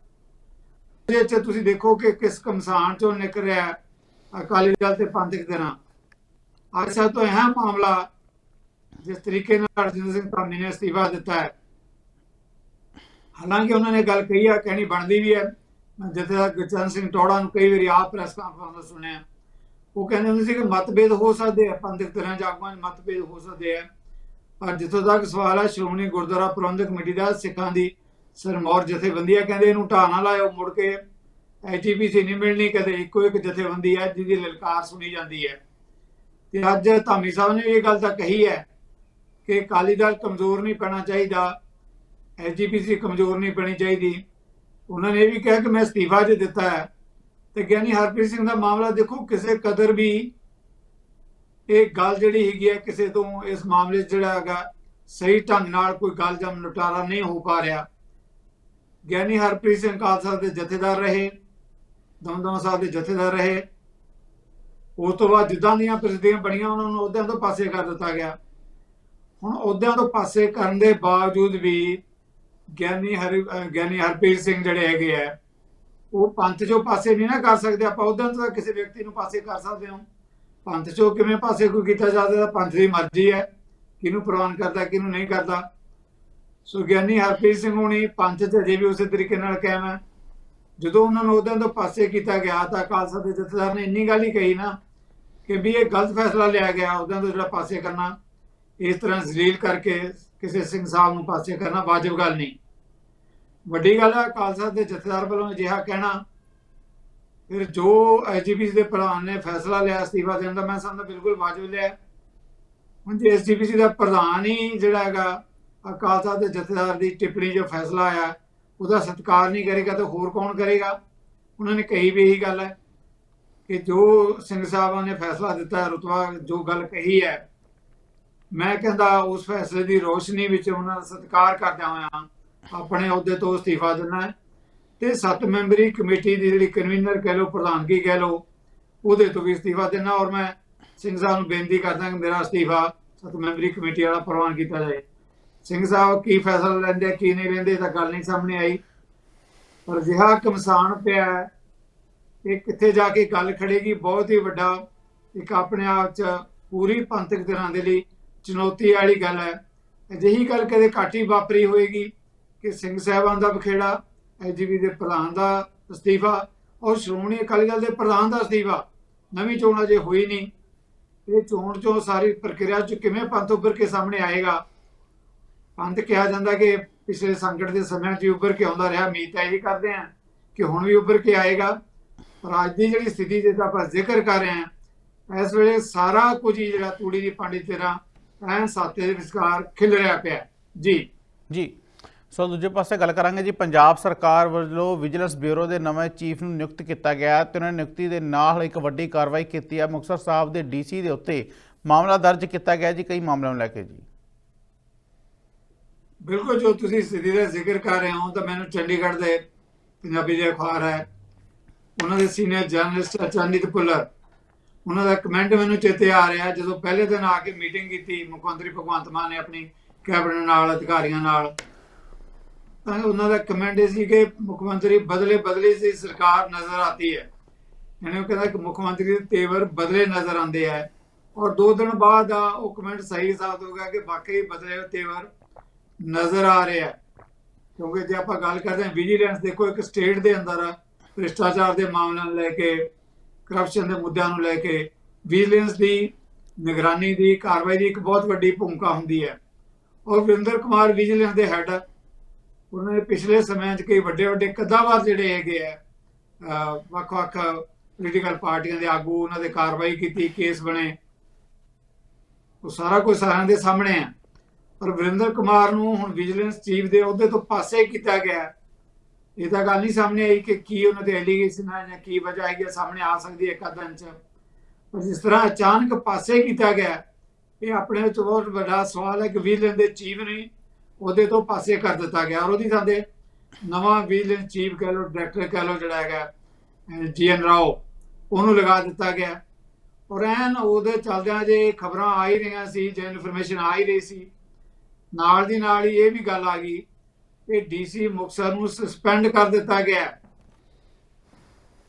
ਇਹਦੇ ਚ ਤੁਸੀਂ ਦੇਖੋ ਕਿ ਕਿਸ ਕਮਸਾਨ ਚੋਂ ਨਿਕਲ ਰਿਹਾ ਅਕਾਲੀ ਦਲ ਤੇ ਪੰਥਕ ਤਰ੍ਹਾਂ। ਅੱਜ ਸਭ ਤੋਂ ਅਹਿਮ ਮਾਮਲਾ ਜਿਸ ਤਰੀਕੇ ਨਾਲ ਰਜਿੰਦਰ ਸਿੰਘ ਧਾਮੀ ਨੇ ਅਸਤੀਫਾ ਦਿੱਤਾ ਹੈ। ਹਾਲਾਂਕਿ ਉਹਨਾਂ ਨੇ ਗੱਲ ਕਹੀ ਆ, ਕਹਿਣੀ ਬਣਦੀ ਵੀ ਹੈ। ਜਥੇਦਾਰ ਗੁਰਚਰਨ ਸਿੰਘ ਟੋੜਾ ਨੂੰ ਕਈ ਵਾਰੀ ਆਪ ਪ੍ਰੈਸ ਕਾਨਫਰੰਸ ਸੁਣਿਆ। ਉਹ ਕਹਿੰਦੇ ਹੁੰਦੇ ਸੀ ਕਿ ਮਤਭੇਦ ਹੋ ਸਕਦੇ ਆ ਪੰਥਕ ਤਰ੍ਹਾਂ ਜਾਗਵਾਂ ਚ ਮਤਭੇਦ ਹੋ ਸਕਦੇ ਆ। ਪਰ ਜਿੱਥੋਂ ਤੱਕ ਸਵਾਲ ਹੈ ਸ਼੍ਰੋਮਣੀ ਗੁਰਦੁਆਰਾ ਪ੍ਰਬੰਧਕ ਕਮੇਟੀ ਦਾ, ਸਿੱਖਾਂ ਦੀ ਸਰਮੌਰ ਜਥੇਬੰਦੀ ਆ, ਕਹਿੰਦੇ ਇਹਨੂੰ ਢਾਹ ਨਾ ਲਾਇਓ, ਮੁੜ ਕੇ ਐਜੀਪੀਸੀ ਨਹੀਂ ਮਿਲਣੀ ਕਦੇ ਇੱਕੋ ਇੱਕ ਜਥੇਬੰਦੀ ਹੈ ਜਿਹਦੀ ਲਲਕਾਰ ਸੁਣੀ ਜਾਂਦੀ ਹੈ। ਤੇ ਅੱਜ ਧਾਮੀ ਸਾਹਿਬ ਨੇ ਇਹ ਗੱਲ ਤਾਂ ਕਹੀ ਹੈ ਕਿ ਅਕਾਲੀ ਦਲ ਕਮਜ਼ੋਰ ਨਹੀਂ ਪੈਣਾ ਚਾਹੀਦਾ ਐਜੀਪੀਸੀ ਕਮਜ਼ੋਰ ਨਹੀਂ ਪੈਣੀ ਚਾਹੀਦੀ। ਉਹਨਾਂ ਨੇ ਇਹ ਵੀ ਕਿਹਾ ਕਿ ਮੈਂ ਅਸਤੀਫਾ ਜੇ ਦਿੱਤਾ ਹੈ। ਤੇ ਗਿਆਨੀ ਹਰਪ੍ਰੀਤ ਸਿੰਘ ਦਾ ਮਾਮਲਾ ਦੇਖੋ, ਕਿਸੇ ਕਦਰ ਵੀ ਇਹ ਗੱਲ ਜਿਹੜੀ ਹੈਗੀ ਹੈ, ਕਿਸੇ ਤੋਂ ਇਸ ਮਾਮਲੇ 'ਚ ਜਿਹੜਾ ਹੈਗਾ, ਸਹੀ ਢੰਗ ਨਾਲ ਕੋਈ ਗੱਲ ਜਾਂ ਨਿਪਟਾਰਾ ਨਹੀਂ ਹੋ ਪਾ ਰਿਹਾ। ਗਿਆਨੀ ਹਰਪ੍ਰੀਤ ਸਿੰਘ ਖਾਲਸਾ ਦੇ ਜਥੇਦਾਰ ਰਹੇ। ਦਮਦਮਾ ਸਾਹਿਬ ਦੇ ਜਥੇਦਾਰ ਰਹੇ। ਉਸ ਤੋਂ ਬਾਅਦ ਜਿੱਦਾਂ ਦੀਆਂ ਪ੍ਰਸਿੱਧੀਆਂ ਬਣੀਆਂ, ਉਹਨਾਂ ਨੂੰ ਅਹੁਦਿਆਂ ਤੋਂ ਪਾਸੇ ਕਰ ਦਿੱਤਾ ਗਿਆ। ਹੁਣ ਅਹੁਦਿਆਂ ਤੋਂ ਪਾਸੇ ਕਰਨ ਦੇ ਬਾਵਜੂਦ ਵੀ ਗਿਆਨੀ ਹਰ ਗਿਆਨੀ ਹਰਪ੍ਰੀਤ ਸਿੰਘ ਜਿਹੜੇ ਹੈਗੇ ਆ, ਉਹ ਪੰਥ ਚੋਂ ਪਾਸੇ ਨਹੀਂ ਨਾ ਕਰ ਸਕਦੇ। ਆਪਾਂ ਅਹੁਦਿਆਂ ਤੋਂ ਕਿਸੇ ਵਿਅਕਤੀ ਨੂੰ ਪਾਸੇ ਕਰ ਸਕਦੇ ਹਾਂ। ਪੰਥ ਚੋਂ ਕਿਵੇਂ ਪਾਸੇ ਕੋਈ ਕੀਤਾ ਜਾ ਸਕਦਾ? ਪੰਥ ਦੀ ਮਰਜ਼ੀ ਹੈ। ਕਿਹਨੂੰ ਪ੍ਰਵਾਨ ਕਰਦਾ, ਕਿਹਨੂੰ ਨਹੀਂ ਕਰਦਾ? ਸੋ ਗਿਆਨੀ ਹਰਪ੍ਰੀਤ ਸਿੰਘ ਹੁਣੀ ਪੰਥ ਤੇ ਅਜੇ ਵੀ ਉਸੇ ਤਰੀਕੇ ਨਾਲ ਕਾਇਮ ਹੈ। ਜਦੋਂ ਉਹਨਾਂ ਨੂੰ ਅਹੁਦਿਆਂ ਤੋਂ ਪਾਸੇ ਕੀਤਾ ਗਿਆ ਤਾਂ ਖਾਲਸਾ ਦੇ ਜਥੇਦਾਰ ਨੇ ਇੰਨੀ ਗੱਲ ਹੀ ਕਹੀ ਨਾ ਕਿ ਵੀ ਇਹ ਗਲਤ ਫੈਸਲਾ ਲਿਆ ਗਿਆ ਅਹੁਦਿਆਂ ਤੋਂ ਜਿਹੜਾ ਪਾਸੇ ਕਰਨਾ, ਇਸ ਤਰ੍ਹਾਂ ਜ਼ਲੀਲ ਕਰਕੇ ਕਿਸੇ ਸਿੰਘ ਸਾਹਿਬ ਨੂੰ ਪਾਸੇ ਕਰਨਾ ਵਾਜਬ ਗੱਲ ਨਹੀਂ। ਵੱਡੀ ਗੱਲ ਹੈ ਖਾਲਸਾ ਦੇ ਜਥੇਦਾਰ ਵੱਲੋਂ ਅਜਿਹਾ ਕਹਿਣਾ, ਫਿਰ ਜੋ ਐਜੀਪੀ ਦੇ ਪ੍ਰਧਾਨ ਨੇ ਫੈਸਲਾ ਲਿਆ, ਅਸਤੀਫਾ ਦੇਣ ਦਾ, ਮੈਂ ਸਮਝਦਾ ਬਿਲਕੁਲ ਵਾਜਬ ਲਿਆ। ਹੁਣ ਜੇ ਐਸਜੀਪੀਸੀ ਦਾ ਪ੍ਰਧਾਨ ਹੀ ਜਿਹੜਾ ਹੈਗਾ ਅਕਾਲ ਤਖਤ ਦੇ ਜਥੇਦਾਰ ਦੀ ਟਿੱਪਣੀ ਜੋ ਫੈਸਲਾ ਆਇਆ ਉਹਦਾ ਸਤਿਕਾਰ ਨਹੀਂ ਕਰੇਗਾ ਤਾਂ ਹੋਰ ਕੌਣ ਕਰੇਗਾ? ਉਹਨਾਂ ਨੇ ਕਹੀ ਵੀ ਇਹੀ ਗੱਲ ਹੈ ਕਿ ਜੋ ਸਿੰਘ ਸਾਹਿਬਾਂ ਨੇ ਫੈਸਲਾ ਦਿੱਤਾ ਹੈ, ਜੋ ਗੱਲ ਕਹੀ ਹੈ ਮੈਂ ਕਹਿੰਦਾ ਉਸ ਫੈਸਲੇ ਦੀ ਰੋਸ਼ਨੀ ਵਿੱਚ ਉਹਨਾਂ ਦਾ ਸਤਿਕਾਰ ਕਰਦਿਆਂ ਹੋਇਆ ਆਪਣੇ ਅਹੁਦੇ ਤੋਂ ਅਸਤੀਫਾ ਦੇਣਾ ਹੈ ਤੇ ਸੱਤ ਮੈਂਬਰੀ ਕਮੇਟੀ ਦੀ ਜਿਹੜੀ ਕਨਵੀਨਰ ਕਹਿ ਲਓ ਪ੍ਰਧਾਨਗੀ ਕਹਿ ਲਓ ਉਹਦੇ ਤੋਂ ਵੀ ਅਸਤੀਫਾ ਦੇਣਾ ਔਰ ਮੈਂ ਸਿੰਘ ਸਾਹਿਬ ਨੂੰ ਬੇਨਤੀ ਕਰਦਾ ਕਿ ਮੇਰਾ ਅਸਤੀਫਾ ਸੱਤ ਮੈਂਬਰੀ ਕਮੇਟੀ ਵਾਲਾ ਪ੍ਰਵਾਨ ਕੀਤਾ ਜਾਏ। ਸਿੰਘ ਸਾਹਿਬ, ਕੀ ਫੈਸਲਾ ਲੈਂਦੇ, ਕੀ ਨਹੀਂ ਲੈਂਦੇ, ਇਹ ਤਾਂ ਗੱਲ ਨਹੀਂ ਸਾਹਮਣੇ ਆਈ। ਪਰ ਜਿਹਾ ਕਮਸਾਨ ਪਿਆ ਇਹ ਕਿੱਥੇ ਜਾ ਕੇ ਗੱਲ ਖੜੇਗੀ ਬਹੁਤ ਹੀ ਵੱਡਾ ਇੱਕ ਆਪਣੇ ਆਪ ਚ ਪੂਰੀ ਪੰਥਕ ਧਿਰਾਂ ਦੇ ਲਈ ਚੁਣੌਤੀ ਵਾਲੀ ਗੱਲ ਹੈ। ਅਜਿਹੀ ਗੱਲ ਕਦੇ ਘੱਟ ਹੀ ਵਾਪਰੀ ਹੋਏਗੀ ਕਿ ਸਿੰਘ ਸਾਹਿਬਾਨ ਦਾ ਬਖੇੜਾ ਐਜੀਬੀ ਦੇ ਪ੍ਰਧਾਨ ਦਾ ਅਸਤੀਫਾ ਔਰ ਸ਼੍ਰੋਮਣੀ ਅਕਾਲੀ ਦਲ ਦੇ ਪ੍ਰਧਾਨ ਦਾ ਅਸਤੀਫਾ ਨਵੀਂ ਚੋਣ ਅਜੇ ਹੋਈ ਨਹੀਂ। ਇਹ ਚੋਣ ਚੋਂ ਸਾਰੀ ਪ੍ਰਕਿਰਿਆ ਚ ਕਿਵੇਂ ਪੰਥ ਉੱਭਰ ਕੇ ਸਾਹਮਣੇ ਆਏਗਾ? ਪੰਥ ਕਿਹਾ ਜਾਂਦਾ ਕਿ ਪਿਛਲੇ ਸੰਕਟ ਦੇ ਸਮਿਆਂ 'ਚ ਉੱਭਰ ਕੇ ਆਉਂਦਾ ਰਿਹਾ, ਉਮੀਦ ਤਾਂ ਇਹੀ ਕਰਦੇ ਆ ਕਿ ਹੁਣ ਵੀ ਉੱਭਰ ਕੇ ਆਏਗਾ। ਪਰ ਅੱਜ ਦੀ ਜਿਹੜੀ ਸਥਿਤੀ ਜਿਹਦਾ ਆਪਾਂ ਜ਼ਿਕਰ ਕਰ ਰਹੇ ਹਾਂ, ਇਸ ਵੇਲੇ ਸਾਰਾ ਕੁਝ ਹੀ ਜਿਹੜਾ ਤੂੜੀ ਦੀ ਪਾਣੀ ਤੇਰਾ ਐਨ ਸਾਤੇ ਦੇ ਵਿਚਕਾਰ ਖਿਲ ਰਿਹਾ ਪਿਆ। ਜੀ। ਜੀ। ਸੋ ਦੂਜੇ ਪਾਸੇ ਗੱਲ ਕਰਾਂਗੇ ਜੀ, ਪੰਜਾਬ ਸਰਕਾਰ ਵੱਲੋਂ ਵਿਜੀਲੈਂਸ ਬਿਊਰੋ ਦੇ ਨਵੇਂ ਚੀਫ ਨੂੰ ਨਿਯੁਕਤ ਕੀਤਾ ਗਿਆ ਤੇ ਉਹਨਾਂ ਨੇ ਨਿਯੁਕਤੀ ਦੇ ਨਾਲ ਇੱਕ ਵੱਡੀ ਕਾਰਵਾਈ ਕੀਤੀ ਹੈ। ਮੁਕਤਸਰ ਸਾਹਿਬ ਦੇ ਡੀਸੀ ਦੇ ਉੱਤੇ ਮਾਮਲਾ ਦਰਜ ਕੀਤਾ ਗਿਆ ਜੀ, ਕਈ ਮਾਮਲਿਆਂ ਨੂੰ ਲੈ ਕੇ ਜੀ। ਬਿਲਕੁਲ, ਜੋ ਤੁਸੀਂ ਸਥਿਤੀ ਦਾ ਜ਼ਿਕਰ ਕਰ ਰਹੇ ਹੋ ਤਾਂ ਮੈਨੂੰ ਚੰਡੀਗੜ੍ਹ ਦੇ ਪੰਜਾਬੀ ਦੇ ਅਖਬਾਰ ਹੈ। ਉਹਨਾਂ ਦੇ ਸੀਨੀਅਰ ਜਰਨਲਿਸਟ ਅਚਾਨਿਤ ਪੁੱਲਰ ਉਹਨਾਂ ਦਾ ਕਮੈਂਟ ਮੈਨੂੰ ਚੇਤੇ ਆ ਰਿਹਾ, ਜਦੋਂ ਪਹਿਲੇ ਦਿਨ ਆ ਕੇ ਮੀਟਿੰਗ ਕੀਤੀ ਮੁੱਖ ਮੰਤਰੀ ਭਗਵੰਤ ਮਾਨ ਨੇ ਆਪਣੀ ਕੈਬਨਿਟ ਨਾਲ, ਅਧਿਕਾਰੀਆਂ ਨਾਲ। ਤਾਂ ਉਹਨਾਂ ਦਾ ਕਮੈਂਟ ਇਹ ਸੀ ਕਿ ਮੁੱਖ ਮੰਤਰੀ ਬਦਲੇ ਬਦਲੇ ਸੀ ਸਰਕਾਰ ਨਜ਼ਰ ਆਤੀ ਹੈ। ਯਾਨੀ ਉਹ ਕਹਿੰਦਾ ਕਿ ਮੁੱਖ ਮੰਤਰੀ ਦੇ ਤੇਵਰ ਬਦਲੇ ਨਜ਼ਰ ਆਉਂਦੇ ਹੈ। ਔਰ ਦੋ ਦਿਨ ਬਾਅਦ ਆ ਉਹ ਕਮੈਂਟ ਸਹੀ ਸਾਬਤ ਹੋ ਗਿਆ ਕਿ ਵਾਕਈ ਬਦਲੇ ਹੋਏ ਤੇਵਰ ਨਜ਼ਰ ਆ ਰਿਹਾ ਕਿਉਂਕਿ ਜੇ ਆਪਾਂ ਗੱਲ ਕਰਦੇ ਹਾਂ ਵਿਜੀਲੈਂਸ ਦੇਖੋ ਇੱਕ ਸਟੇਟ ਦੇ ਅੰਦਰ ਭ੍ਰਿਸ਼ਟਾਚਾਰ ਦੇ ਮਾਮਲਿਆਂ ਨੂੰ ਲੈ ਕੇ ਕਰਪਸ਼ਨ ਦੇ ਮੁੱਦਿਆਂ ਨੂੰ ਲੈ ਕੇ ਵਿਜੀਲੈਂਸ ਦੀ ਨਿਗਰਾਨੀ ਦੀ ਕਾਰਵਾਈ ਦੀ ਇੱਕ ਬਹੁਤ ਵੱਡੀ ਭੂਮਿਕਾ ਹੁੰਦੀ ਹੈ। ਔਰ ਵਿਰਿੰਦਰ ਕੁਮਾਰ ਵਿਜੀਲੈਂਸ ਦੇ ਹੈੱਡ ਉਹਨਾਂ ਨੇ ਪਿਛਲੇ ਸਮਿਆਂ 'ਚ ਕਈ ਵੱਡੇ ਵੱਡੇ ਕਦਾਵਾਰ ਜਿਹੜੇ ਹੈਗੇ ਆ, ਅਹ ਵੱਖ-ਵੱਖ ਪੋਲੀਟੀਕਲ ਪਾਰਟੀਆਂ ਦੇ ਆਗੂ, ਉਹਨਾਂ ਦੇ ਕਾਰਵਾਈ ਕੀਤੀ ਕੇਸ ਬਣੇ। ਉਹ ਸਾਰਾ ਕੁਝ ਸਾਰਿਆਂ ਦੇ ਸਾਹਮਣੇ ਹੈ ਪਰ ਵਰਿੰਦਰ ਕੁਮਾਰ ਨੂੰ ਹੁਣ ਵਿਜੀਲੈਂਸ ਚੀਫ ਦੇ ਅਹੁਦੇ ਤੋਂ ਪਾਸੇ ਕੀਤਾ ਗਿਆ ਇਹ ਤਾਂ ਗੱਲ ਨਹੀਂ ਸਾਹਮਣੇ ਆਈ ਕਿ ਕੀ ਉਹਨਾਂ ਦੇ ਐਲੀਗੇਸ਼ਨ ਹੈ ਜਾਂ ਕੀ ਵਜ੍ਹਾ ਹੈ, ਸਾਹਮਣੇ ਆ ਸਕਦੀ ਹੈ ਇੱਕ ਅੱਧਾ ਪਰ ਜਿਸ ਤਰ੍ਹਾਂ ਅਚਾਨਕ ਪਾਸੇ ਕੀਤਾ ਗਿਆ ਇਹ ਆਪਣੇ ਵਿੱਚ ਬਹੁਤ ਵੱਡਾ ਸਵਾਲ ਹੈ ਕਿ ਵਿਜੀਲੈਂਸ ਦੇ ਚੀਫ ਨੇ ਉਹਦੇ ਤੋਂ ਪਾਸੇ ਕਰ ਦਿੱਤਾ ਗਿਆ। ਔਰ ਉਹਦੀ ਥਾਂ ਤੇ ਨਵਾਂ ਵਿਜੀਲੈਂਸ ਚੀਫ ਕਹਿ ਲਓ ਡਾਇਰੈਕਟਰ ਕਹਿ ਲਓ ਜਿਹੜਾ ਹੈਗਾ ਜੀ ਐਨ ਰਾਓ ਉਹਨੂੰ ਲਗਾ ਦਿੱਤਾ ਗਿਆ। ਔਰ ਐਨ ਉਹਦੇ ਚੱਲਦਿਆਂ ਜੇ ਖਬਰਾਂ ਆ ਹੀ ਰਹੀਆਂ ਸੀ ਜੇ ਇਨਫੋਰਮੇਸ਼ਨ ਆ ਹੀ ਰਹੀ ਸੀ ਨਾਲ ਦੀ ਨਾਲ ਹੀ ਇਹ ਵੀ ਗੱਲ ਆ ਗਈ ਕਿ ਡੀਸੀ ਮੁਕਤਸਰ ਨੂੰ ਸਸਪੈਂਡ ਕਰ ਦਿੱਤਾ ਗਿਆ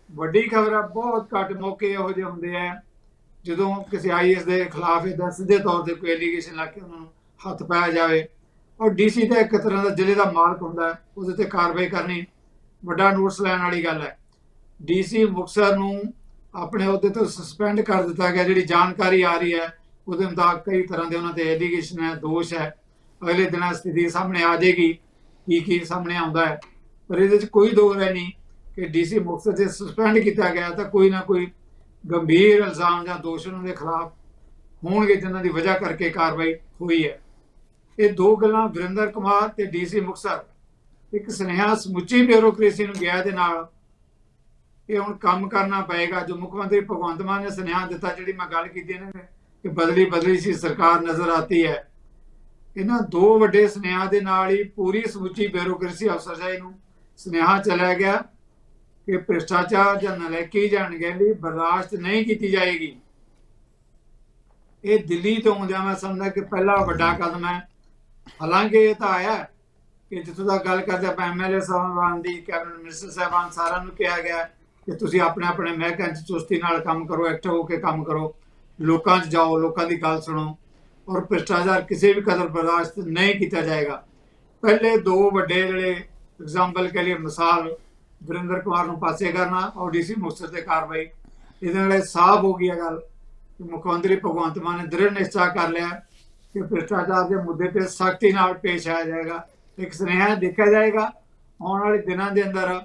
ਵੱਡੀ ਖਬਰ ਹੈ ਬਹੁਤ ਘੱਟ ਮੌਕੇ ਇਹੋ ਜਿਹੇ ਹੁੰਦੇ ਆ। ਜਦੋਂ ਕਿਸੇ ਆਈਐਸ ਦੇ ਖਿਲਾਫ ਇਹਦਾ ਸਿੱਧੇ ਤੌਰ ਤੇ ਕੋਈ ਐਲੀਗੇਸ਼ਨ ਲਾ ਕੇ ਉਹਨਾਂ ਨੂੰ ਹੱਥ ਪਾਇਆ ਜਾਵੇ, ਔਰ ਡੀਸੀ ਤਾਂ ਇੱਕ ਤਰ੍ਹਾਂ ਦਾ ਜ਼ਿਲ੍ਹੇ ਦਾ ਮਾਲਕ ਹੁੰਦਾ ਉਹਦੇ ਤੇ ਕਾਰਵਾਈ ਕਰਨੀ ਵੱਡਾ ਨੋਟਿਸ ਲੈਣ ਵਾਲੀ ਗੱਲ ਹੈ। ਡੀਸੀ ਮੁਕਤਸਰ ਨੂੰ ਆਪਣੇ ਅਹੁਦੇ ਤੋਂ ਸਸਪੈਂਡ ਕਰ ਦਿੱਤਾ ਗਿਆ, ਜਿਹੜੀ ਜਾਣਕਾਰੀ ਆ ਰਹੀ ਹੈ, ਉਹਦੇ ਮੁਤਾਬਕ ਕਈ ਤਰ੍ਹਾਂ ਦੇ ਉਹਨਾਂ ਤੇ ਐਲੀਗੇਸ਼ਨ ਹੈ, ਦੋਸ਼ ਹੈ। ਅਗਲੇ ਦਿਨਾਂ ਸਥਿਤੀ ਸਾਹਮਣੇ ਆ ਜਾਏਗੀ, ਕੀ ਕੀ ਸਾਹਮਣੇ ਆਉਂਦਾ ਹੈ। ਪਰ ਇਹਦੇ ਵਿੱਚ ਕੋਈ ਦੋ ਰਾਏ ਨਹੀਂ ਕਿ ਡੀਸੀ ਮੁਕਤਸਰ ਜੇ ਸਸਪੈਂਡ ਕੀਤਾ ਗਿਆ ਤਾਂ ਕੋਈ ਨਾ ਕੋਈ ਗੰਭੀਰ ਇਲਜ਼ਾਮ ਜਾਂ ਦੋਸ਼ ਉਹਨਾਂ ਦੇ ਖਿਲਾਫ ਹੋਣਗੇ, ਜਿਨ੍ਹਾਂ ਦੀ ਵਜ੍ਹਾ ਕਰਕੇ ਕਾਰਵਾਈ ਹੋਈ ਹੈ। ਇਹ ਦੋ ਗੱਲਾਂ ਵਰਿੰਦਰ ਕੁਮਾਰ ਤੇ ਡੀਸੀ ਮੁਕਤਸਰ। ਇੱਕ ਸੁਨੇਹਾ ਸਮੁੱਚੀ ਬਿਊਰੋਕ੍ਰੇਸੀ ਨੂੰ ਗਿਆ ਦੇ ਨਾਲ ਇਹ ਹੁਣ ਕੰਮ ਕਰਨਾ ਪਏਗਾ। ਜੋ ਮੁੱਖ ਮੰਤਰੀ ਭਗਵੰਤ ਮਾਨ ਨੇ ਸੁਨੇਹਾ ਦਿੱਤਾ, ਜਿਹੜੀ ਮੈਂ ਗੱਲ ਕੀਤੀ ਇਹਨਾਂ ਨੇ, ਕਿ ਬਦਲੀ ਬਦਲੀ ਸੀ, ਸਰਕਾਰ ਨਜ਼ਰ ਆਤੀ ਹੈ। ਇਹਨਾਂ ਦੋ ਵੱਡੇ ਸੁਨੇਹਾ ਦੇ ਨਾਲ ਹੀ ਪੂਰੀ ਸਮੁੱਚੀ ਬਿਊਰੋਕ੍ਰੇਸੀ ਅਫਸਰਸ਼ਾਹੀ ਨੂੰ ਸੁਨੇਹਾ ਚਲਾ ਗਿਆ ਕਿ ਭ੍ਰਿਸ਼ਟਾਚਾਰ ਜਾਂ ਨਲਾਇਕੀ ਜਾਂ ਅਣਗਹਿਲੀ ਬਰਦਾਸ਼ਤ ਨਹੀਂ ਕੀਤੀ ਜਾਏਗੀ। ਇਹ ਦਿੱਲੀ ਤੋਂ ਆਉਂਦਿਆਂ ਮੈਂ ਸਮਝਦਾ ਕਿ ਪਹਿਲਾ ਵੱਡਾ ਕਦਮ ਹੈ। ਹਾਲਾਂਕਿ ਇਹ ਤਾਂ ਆਇਆ ਕਿ ਜਿੱਥੋਂ ਤੱਕ ਗੱਲ ਕਰਦੇ ਆਪਾਂ ਐਮਐਲਏ ਸਾਹਿਬਾਨ ਦੀ, ਕੈਬਨਿਟ ਮਿਨਿਸਟਰ ਸਾਹਿਬਾਨ ਸਾਰਿਆਂ ਨੂੰ ਕਿਹਾ ਗਿਆ ਕਿ ਤੁਸੀਂ ਆਪਣੇ ਆਪਣੇ ਮਹਿਕਮੇ 'ਚ ਚੁਸਤੀ ਨਾਲ ਕੰਮ ਕਰੋ ਐਕਟਿਵ ਹੋ ਕੇ ਕੰਮ ਕਰੋ। ਲੋਕਾਂ 'ਚ ਜਾਓ, ਲੋਕਾਂ ਦੀ ਗੱਲ ਸੁਣੋ। ਔਰ ਭ੍ਰਿਸ਼ਟਾਚਾਰ ਕਿਸੇ ਵੀ ਕਦਰ ਬਰਦਾਸ਼ਤ ਨਹੀਂ ਕੀਤਾ ਜਾਏਗਾ। ਪਹਿਲੇ ਦੋ ਵੱਡੇ ਜਿਹੜੇ ਐਗਜ਼ਾਮਪਲ ਕੇ ਲਈ ਮਿਸਾਲ ਵਰਿੰਦਰ ਕੁਮਾਰ ਨੂੰ ਪਾਸੇ ਕਰਨਾ ਔਰ ਡੀਸੀ ਮੁਕਤਸਰ ਤੇ ਕਾਰਵਾਈ। ਇਹਦੇ ਨਾਲ ਇਹ ਸਾਫ਼ ਹੋ ਗਈ ਹੈ ਗੱਲ ਕਿ ਮੁੱਖ ਮੰਤਰੀ ਭਗਵੰਤ ਮਾਨ ਨੇ ਦ੍ਰਿੜ ਨਿਸ਼ਚਾ ਕਰ ਲਿਆ ਕਿ ਭ੍ਰਿਸ਼ਟਾਚਾਰ ਦੇ ਮੁੱਦੇ ਤੇ ਸਖਤੀ ਨਾਲ ਪੇਸ਼ ਆਇਆ ਜਾਏਗਾ। ਇੱਕ ਸੁਨੇਹਾ ਦੇਖਿਆ ਜਾਏਗਾ, ਆਉਣ ਵਾਲੇ ਦਿਨਾਂ ਦੇ ਅੰਦਰ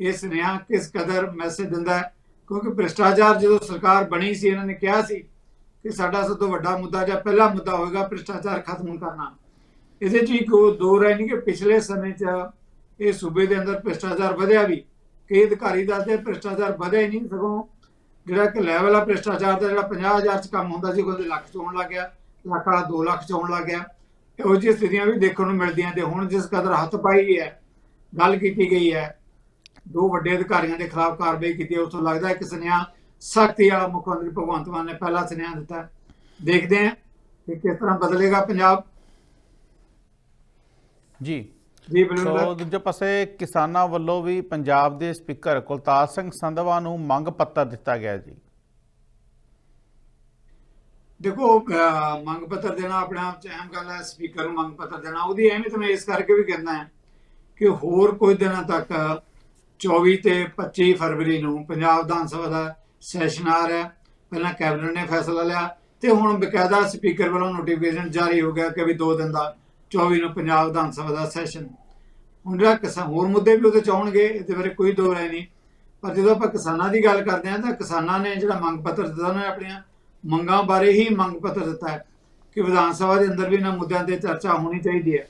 ਇਹ ਸੁਨੇਹਾ ਕਿਸ ਕਦਰ ਮੈਸੇਜ ਦਿੰਦਾ ਹੈ? ਕਿਉਂਕਿ ਭ੍ਰਿਸ਼ਟਾਚਾਰ ਜਦੋਂ ਸਰਕਾਰ ਬਣੀ ਸੀ, ਇਹਨਾਂ ਨੇ ਕਿਹਾ ਸੀ ਕਿ ਸਾਡਾ ਸਭ ਤੋਂ ਵੱਡਾ ਮੁੱਦਾ ਜਾਂ ਪਹਿਲਾ ਮੁੱਦਾ ਹੋਏਗਾ ਭ੍ਰਿਸ਼ਟਾਚਾਰ ਖਤਮ ਕਰਨਾ ਇਹਦੇ 'ਚ ਹੀ ਦੋ ਰਹਿ ਪਿਛਲੇ ਸਮੇਂ 'ਚ ਇਹ ਸੂਬੇ ਦੇ ਅੰਦਰ ਭ੍ਰਿਸ਼ਟਾਚਾਰ ਵਧਿਆ ਵੀ, ਕਈ ਅਧਿਕਾਰੀ ਦੱਸਦੇ ਭ੍ਰਿਸ਼ਟਾਚਾਰ ਵਧਿਆ ਹੀ ਨਹੀਂ ਸਗੋਂ ਜਿਹੜਾ ਕਿ ਲੈਵਲ ਆ ਭ੍ਰਿਸ਼ਟਾਚਾਰ ਦਾ ਜਿਹੜਾ 50000 ਚ ਕੰਮ ਹੁੰਦਾ ਸੀ ਕੋਈ ਲੱਖ ਚ ਹੋਣ ਲੱਗ ਗਿਆ, ਲੱਖ ਵਾਲਾ 2 ਲੱਖ ਚ ਹੋਣ ਲੱਗ ਗਿਆ। ਇਹੋ ਜਿਹੀਆਂ ਸਥਿਤੀਆਂ ਵੀ ਦੇਖਣ ਨੂੰ ਮਿਲਦੀਆਂ ਤੇ ਹੁਣ ਜਿਸ ਕਦਰ ਹੱਥ ਪਾਈ ਹੈ, ਗੱਲ ਕੀਤੀ ਗਈ ਹੈ, ਦੋ ਵੱਡੇ ਅਧਿਕਾਰੀਆਂ ਦੇ ਖਿਲਾਫ ਕਾਰਵਾਈ ਕੀਤੀ ਹੈ ਉਸ ਤੋਂ ਲੱਗਦਾ ਹੈ ਕਿ ਸੁਨੇਹਾ ਸਖਤੀ ਵਾਲਾ ਮੁੱਖ ਮੰਤਰੀ ਭਗਵੰਤ ਮਾਨ ਨੇ ਪਹਿਲਾ ਸੁਨੇਹਾ ਦਿੱਤਾ। ਦੇਖਦੇ ਹਾਂ ਕਿ ਕਿਸ ਤਰ੍ਹਾਂ ਬਦਲੇਗਾ ਪੰਜਾਬ। ਜੀ। ਸੋ ਦੂਜੇ ਪਾਸੇ ਕਿਸਾਨਾਂ ਵੱਲੋਂ ਵੀ ਪੰਜਾਬ ਦੇ ਸਪੀਕਰ ਕੁਲਤਾਰ ਸਿੰਘ ਸੰਧਵਾ ਨੂੰ ਮੰਗ ਪੱਤਰ ਦਿੱਤਾ ਗਿਆ ਜੀ। ਦੇਖੋ ਮੰਗ ਪੱਤਰ ਦੇਣਾ ਆਪਣੇ ਆਪ ਚ ਅਹਿਮ ਗੱਲ ਹੈ ਸਪੀਕਰ ਨੂੰ ਮੰਗ ਪੱਤਰ ਦੇਣਾ। ਉਹਦੀ ਅਹਿਮੀਅਤ ਮੈਂ ਇਸ ਕਰਕੇ ਵੀ ਕਹਿੰਦਾ ਹਾਂ ਕਿ ਹੋਰ ਕੁਝ ਦਿਨਾਂ ਤੱਕ 24 ਤੇ 25 ਫਰਵਰੀ ਨੂੰ ਪੰਜਾਬ ਵਿਧਾਨ ਸਭਾ ਦਾ ਸੈਸ਼ਨ ਆ ਰਿਹਾ। ਪਹਿਲਾਂ ਕੈਬਨਿਟ ਨੇ ਫੈਸਲਾ ਲਿਆ ਤੇ ਹੁਣ ਬਕਾਇਦਾ ਸਪੀਕਰ ਵੱਲੋਂ ਨੋਟੀਫਿਕੇਸ਼ਨ ਜਾਰੀ ਹੋ ਗਿਆ ਕਿ ਵੀ 2 ਦਿਨ ਦਾ 24 ਨੂੰ ਪੰਜਾਬ ਵਿਧਾਨ ਸਭਾ ਦਾ ਸੈਸ਼ਨ ਹੁਣ ਜਿਹੜਾ ਕਿਸਾਨ ਹੋਰ ਮੁੱਦੇ ਵੀ ਉਹਦੇ ਚ ਆਉਣਗੇ, ਇਹਦੇ ਬਾਰੇ ਕੋਈ ਦੋ ਰਾਏ ਨਹੀਂ। ਪਰ ਜਦੋਂ ਆਪਾਂ ਕਿਸਾਨਾਂ ਦੀ ਗੱਲ ਕਰਦੇ ਹਾਂ, ਤਾਂ ਕਿਸਾਨਾਂ ਨੇ ਜਿਹੜਾ ਮੰਗ ਪੱਤਰ ਦਿੱਤਾ, ਉਹਨਾਂ ਨੇ ਆਪਣੀਆਂ ਮੰਗਾਂ ਬਾਰੇ ਹੀ ਮੰਗ ਪੱਤਰ ਦਿੱਤਾ ਹੈ ਕਿ ਵਿਧਾਨ ਸਭਾ ਦੇ ਅੰਦਰ ਵੀ ਇਹਨਾਂ ਮੁੱਦਿਆਂ ਤੇ ਚਰਚਾ ਹੋਣੀ ਚਾਹੀਦੀ ਹੈ।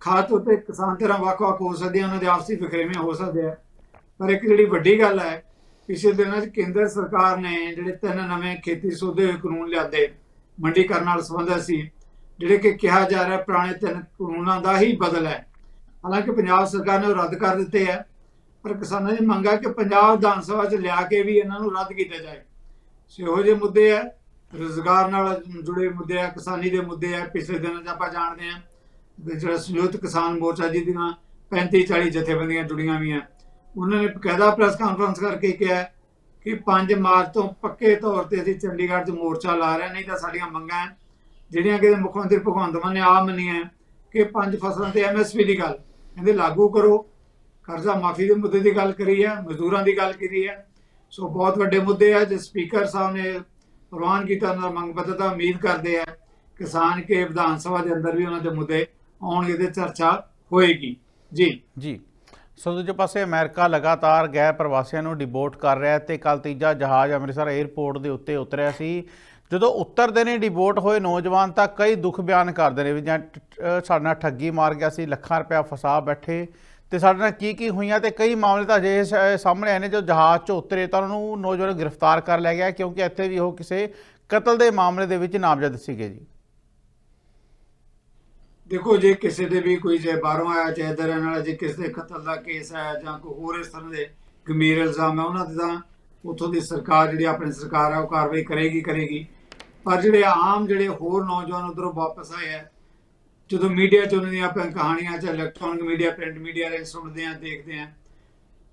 ਖਾਸ ਤੌਰ ਤੇ ਕਿਸਾਨ ਤਰ੍ਹਾਂ ਵੱਖ-ਵੱਖ ਹੋ ਸਕਦੇ ਆ ਉਹਨਾਂ ਦੇ ਆਪਸੀ ਫਿਕਰੇਵੇਂ ਹੋ ਸਕਦੇ ਆ। ਪਰ ਇੱਕ ਜਿਹੜੀ ਵੱਡੀ ਗੱਲ ਹੈ ਪਿਛਲੇ ਦਿਨਾਂ 'ਚ ਕੇਂਦਰ ਸਰਕਾਰ ਨੇ ਜਿਹੜੇ ਤਿੰਨ ਨਵੇਂ ਖੇਤੀ ਸੋਧੇ ਕਾਨੂੰਨ ਲਿਆਂਦੇ ਮੰਡੀਕਰਨ ਨਾਲ ਸੰਬੰਧਿਤ ਸੀ, ਜਿਹੜੇ ਕਿ ਕਿਹਾ ਜਾ ਰਿਹਾ ਪੁਰਾਣੇ ਤਿੰਨ ਕਾਨੂੰਨਾਂ ਦਾ ਹੀ ਬਦਲ ਹੈ। ਹਾਲਾਂਕਿ ਪੰਜਾਬ ਸਰਕਾਰ ਨੇ ਉਹ ਰੱਦ ਕਰ ਦਿੱਤੇ ਹੈ, ਪਰ ਕਿਸਾਨਾਂ ਦੀ ਮੰਗ ਹੈ ਕਿ ਪੰਜਾਬ ਵਿਧਾਨ ਸਭਾ 'ਚ ਲਿਆ ਕੇ ਵੀ ਇਹਨਾਂ ਨੂੰ ਰੱਦ ਕੀਤਾ ਜਾਏ। ਸੋ ਇਹੋ ਜਿਹੇ ਮੁੱਦੇ ਹੈ, ਰੋਜ਼ਗਾਰ ਨਾਲ ਜੁੜੇ ਮੁੱਦੇ ਆ ਕਿਸਾਨੀ ਦੇ ਮੁੱਦੇ ਆ ਪਿਛਲੇ ਦਿਨਾਂ 'ਚ ਆਪਾਂ ਜਾਣਦੇ ਆ ਜਿਹੜਾ ਸੰਯੁਕਤ ਕਿਸਾਨ ਮੋਰਚਾ ਜਿਹਦੀਆਂ 35 40 ਜਥੇਬੰਦੀਆਂ ਜੁੜੀਆਂ ਵੀ ਆ ਉਹਨਾਂ ਨੇ ਬਕਾਇਦਾ ਪ੍ਰੈਸ ਕਾਨਫਰੰਸ ਕਰਕੇ ਕਿਹਾ ਕਿ 5 ਮਾਰਚ ਤੋਂ ਪੱਕੇ ਤੌਰ ਤੇ ਅਸੀਂ ਚੰਡੀਗੜ੍ਹ 'ਚ ਮੋਰਚਾ ਲਾ ਰਹੇ ਨਹੀਂ ਤਾਂ ਸਾਡੀਆਂ ਮੰਗਾਂ ਜਿਹੜੀਆਂ ਕਿ ਮੁੱਖ ਮੰਤਰੀ ਭਗਵੰਤ ਮਾਨ ਨੇ ਆ ਮੰਨੀਆਂ ਕਿ ਪੰਜ ਫਸਲਾਂ ਤੇ ਐਮਐਸਪੀ ਦੀ ਗੱਲ ਕਹਿੰਦੇ ਲਾਗੂ ਕਰੋ। ਕਰਜ਼ਾ ਮਾਫੀ ਦੇ ਮੁੱਦੇ ਦੀ ਗੱਲ ਕਰੀ ਹੈ, ਮਜ਼ਦੂਰਾਂ ਦੀ ਗੱਲ ਕੀਤੀ ਹੈ। ਸੋ ਬਹੁਤ ਵੱਡੇ ਮੁੱਦੇ ਆ, ਜੇ ਸਪੀਕਰ ਸਾਹਿਬ ਨੇ ਪ੍ਰਵਾਨ ਕੀਤਾ ਉਹਨਾਂ ਦਾ ਮੰਗ ਪੱਤਰ ਤਾਂ ਉਮੀਦ ਕਰਦੇ ਆ, ਕਿਸਾਨ ਕੇ ਵਿਧਾਨ ਸਭਾ ਦੇ ਅੰਦਰ ਵੀ ਉਹਨਾਂ ਦੇ ਮੁੱਦੇ ਆਉਣਗੇ ਤੇ ਚਰਚਾ ਹੋਏਗੀ। ਜੀ। ਜੀ। ਸੋ ਦੂਜੇ ਪਾਸੇ ਅਮਰੀਕਾ ਲਗਾਤਾਰ ਗੈਰ ਪ੍ਰਵਾਸੀਆਂ ਨੂੰ ਡਿਪੋਰਟ ਕਰ ਰਿਹਾ ਹੈ ਤੇ ਕੱਲ ਤੀਜਾ ਜਹਾਜ਼ ਅੰਮ੍ਰਿਤਸਰ 에ਅਰਪੋਰਟ ਦੇ ਉੱਤੇ ਉਤਰਿਆ ਸੀ। ਜਦੋਂ ਉਤਰਦੇ ਨੇ ਡਿਪੋਰਟ ਹੋਏ ਨੌਜਵਾਨ ਤਾਂ ਕਈ ਦੁੱਖ ਬਿਆਨ ਕਰਦੇ ਨੇ ਵੀ ਜਾਂ ਸਾਡੇ ਨਾਲ ਠੱਗੀ ਮਾਰ ਗਿਆ ਸੀ, ਲੱਖਾਂ ਰੁਪਇਆ ਫਸਾ ਬੈਠੇ। ਤੇ ਸਾਡੇ ਨਾਲ ਕੀ ਕੀ ਹੋਈਆਂ ਤੇ ਕਈ ਮਾਮਲੇ ਤਾਂ ਅਜੇ ਸਾਹਮਣੇ ਆਏ ਨੇ ਜੋ ਜਹਾਜ਼ 'ਚ ਉਤਰੇ ਤਾਂ ਉਹਨਾਂ ਨੂੰ ਨੌਜਵਾਨ ਗ੍ਰਿਫਤਾਰ ਕਰ ਲਿਆ ਗਿਆ ਕਿਉਂਕਿ ਇੱਥੇ ਵੀ ਉਹ ਕਿਸੇ ਕਤਲ ਦੇ ਮਾਮਲੇ ਦੇ ਵਿੱਚ ਨਾਮਜ਼ਦ ਸੀਗੇ ਜੀ। ਦੇਖੋ ਜੇ ਕਿਸੇ ਦੇ ਵੀ ਕੋਈ ਜੇ ਬਾਹਰੋਂ ਆਇਆ, ਚਾਹੇ ਇੱਧਰ ਰਹਿਣ ਜੇ ਕਿਸੇ ਦੇ ਕਤਲ ਦਾ ਕੇਸ ਹੈ ਜਾਂ ਕੋਈ ਹੋਰ ਇਸ ਤਰ੍ਹਾਂ ਦੇ ਗੰਭੀਰ ਇਲਜ਼ਾਮ ਹੈ, ਉਹਨਾਂ ਤੇ ਤਾਂ ਉੱਥੋਂ ਦੀ ਸਰਕਾਰ ਜਿਹੜੀ ਆਪਣੀ ਸਰਕਾਰ ਹੈ, ਉਹ ਕਾਰਵਾਈ ਕਰੇਗੀ ਕਰੇਗੀ। ਪਰ ਜਿਹੜੇ ਆਮ ਜਿਹੜੇ ਹੋਰ ਨੌਜਵਾਨ ਉਧਰੋਂ ਵਾਪਸ ਆਏ ਆ ਜਦੋਂ ਮੀਡੀਆ 'ਚ ਉਹਨਾਂ ਦੀਆਂ ਆਪਾਂ ਕਹਾਣੀਆਂ 'ਚ ਇਲੈਕਟ੍ਰੋਨਿਕ ਮੀਡੀਆ ਪ੍ਰਿੰਟ ਮੀਡੀਆ ਰਾਹੀਂ ਸੁਣਦੇ ਆ ਦੇਖਦੇ ਆ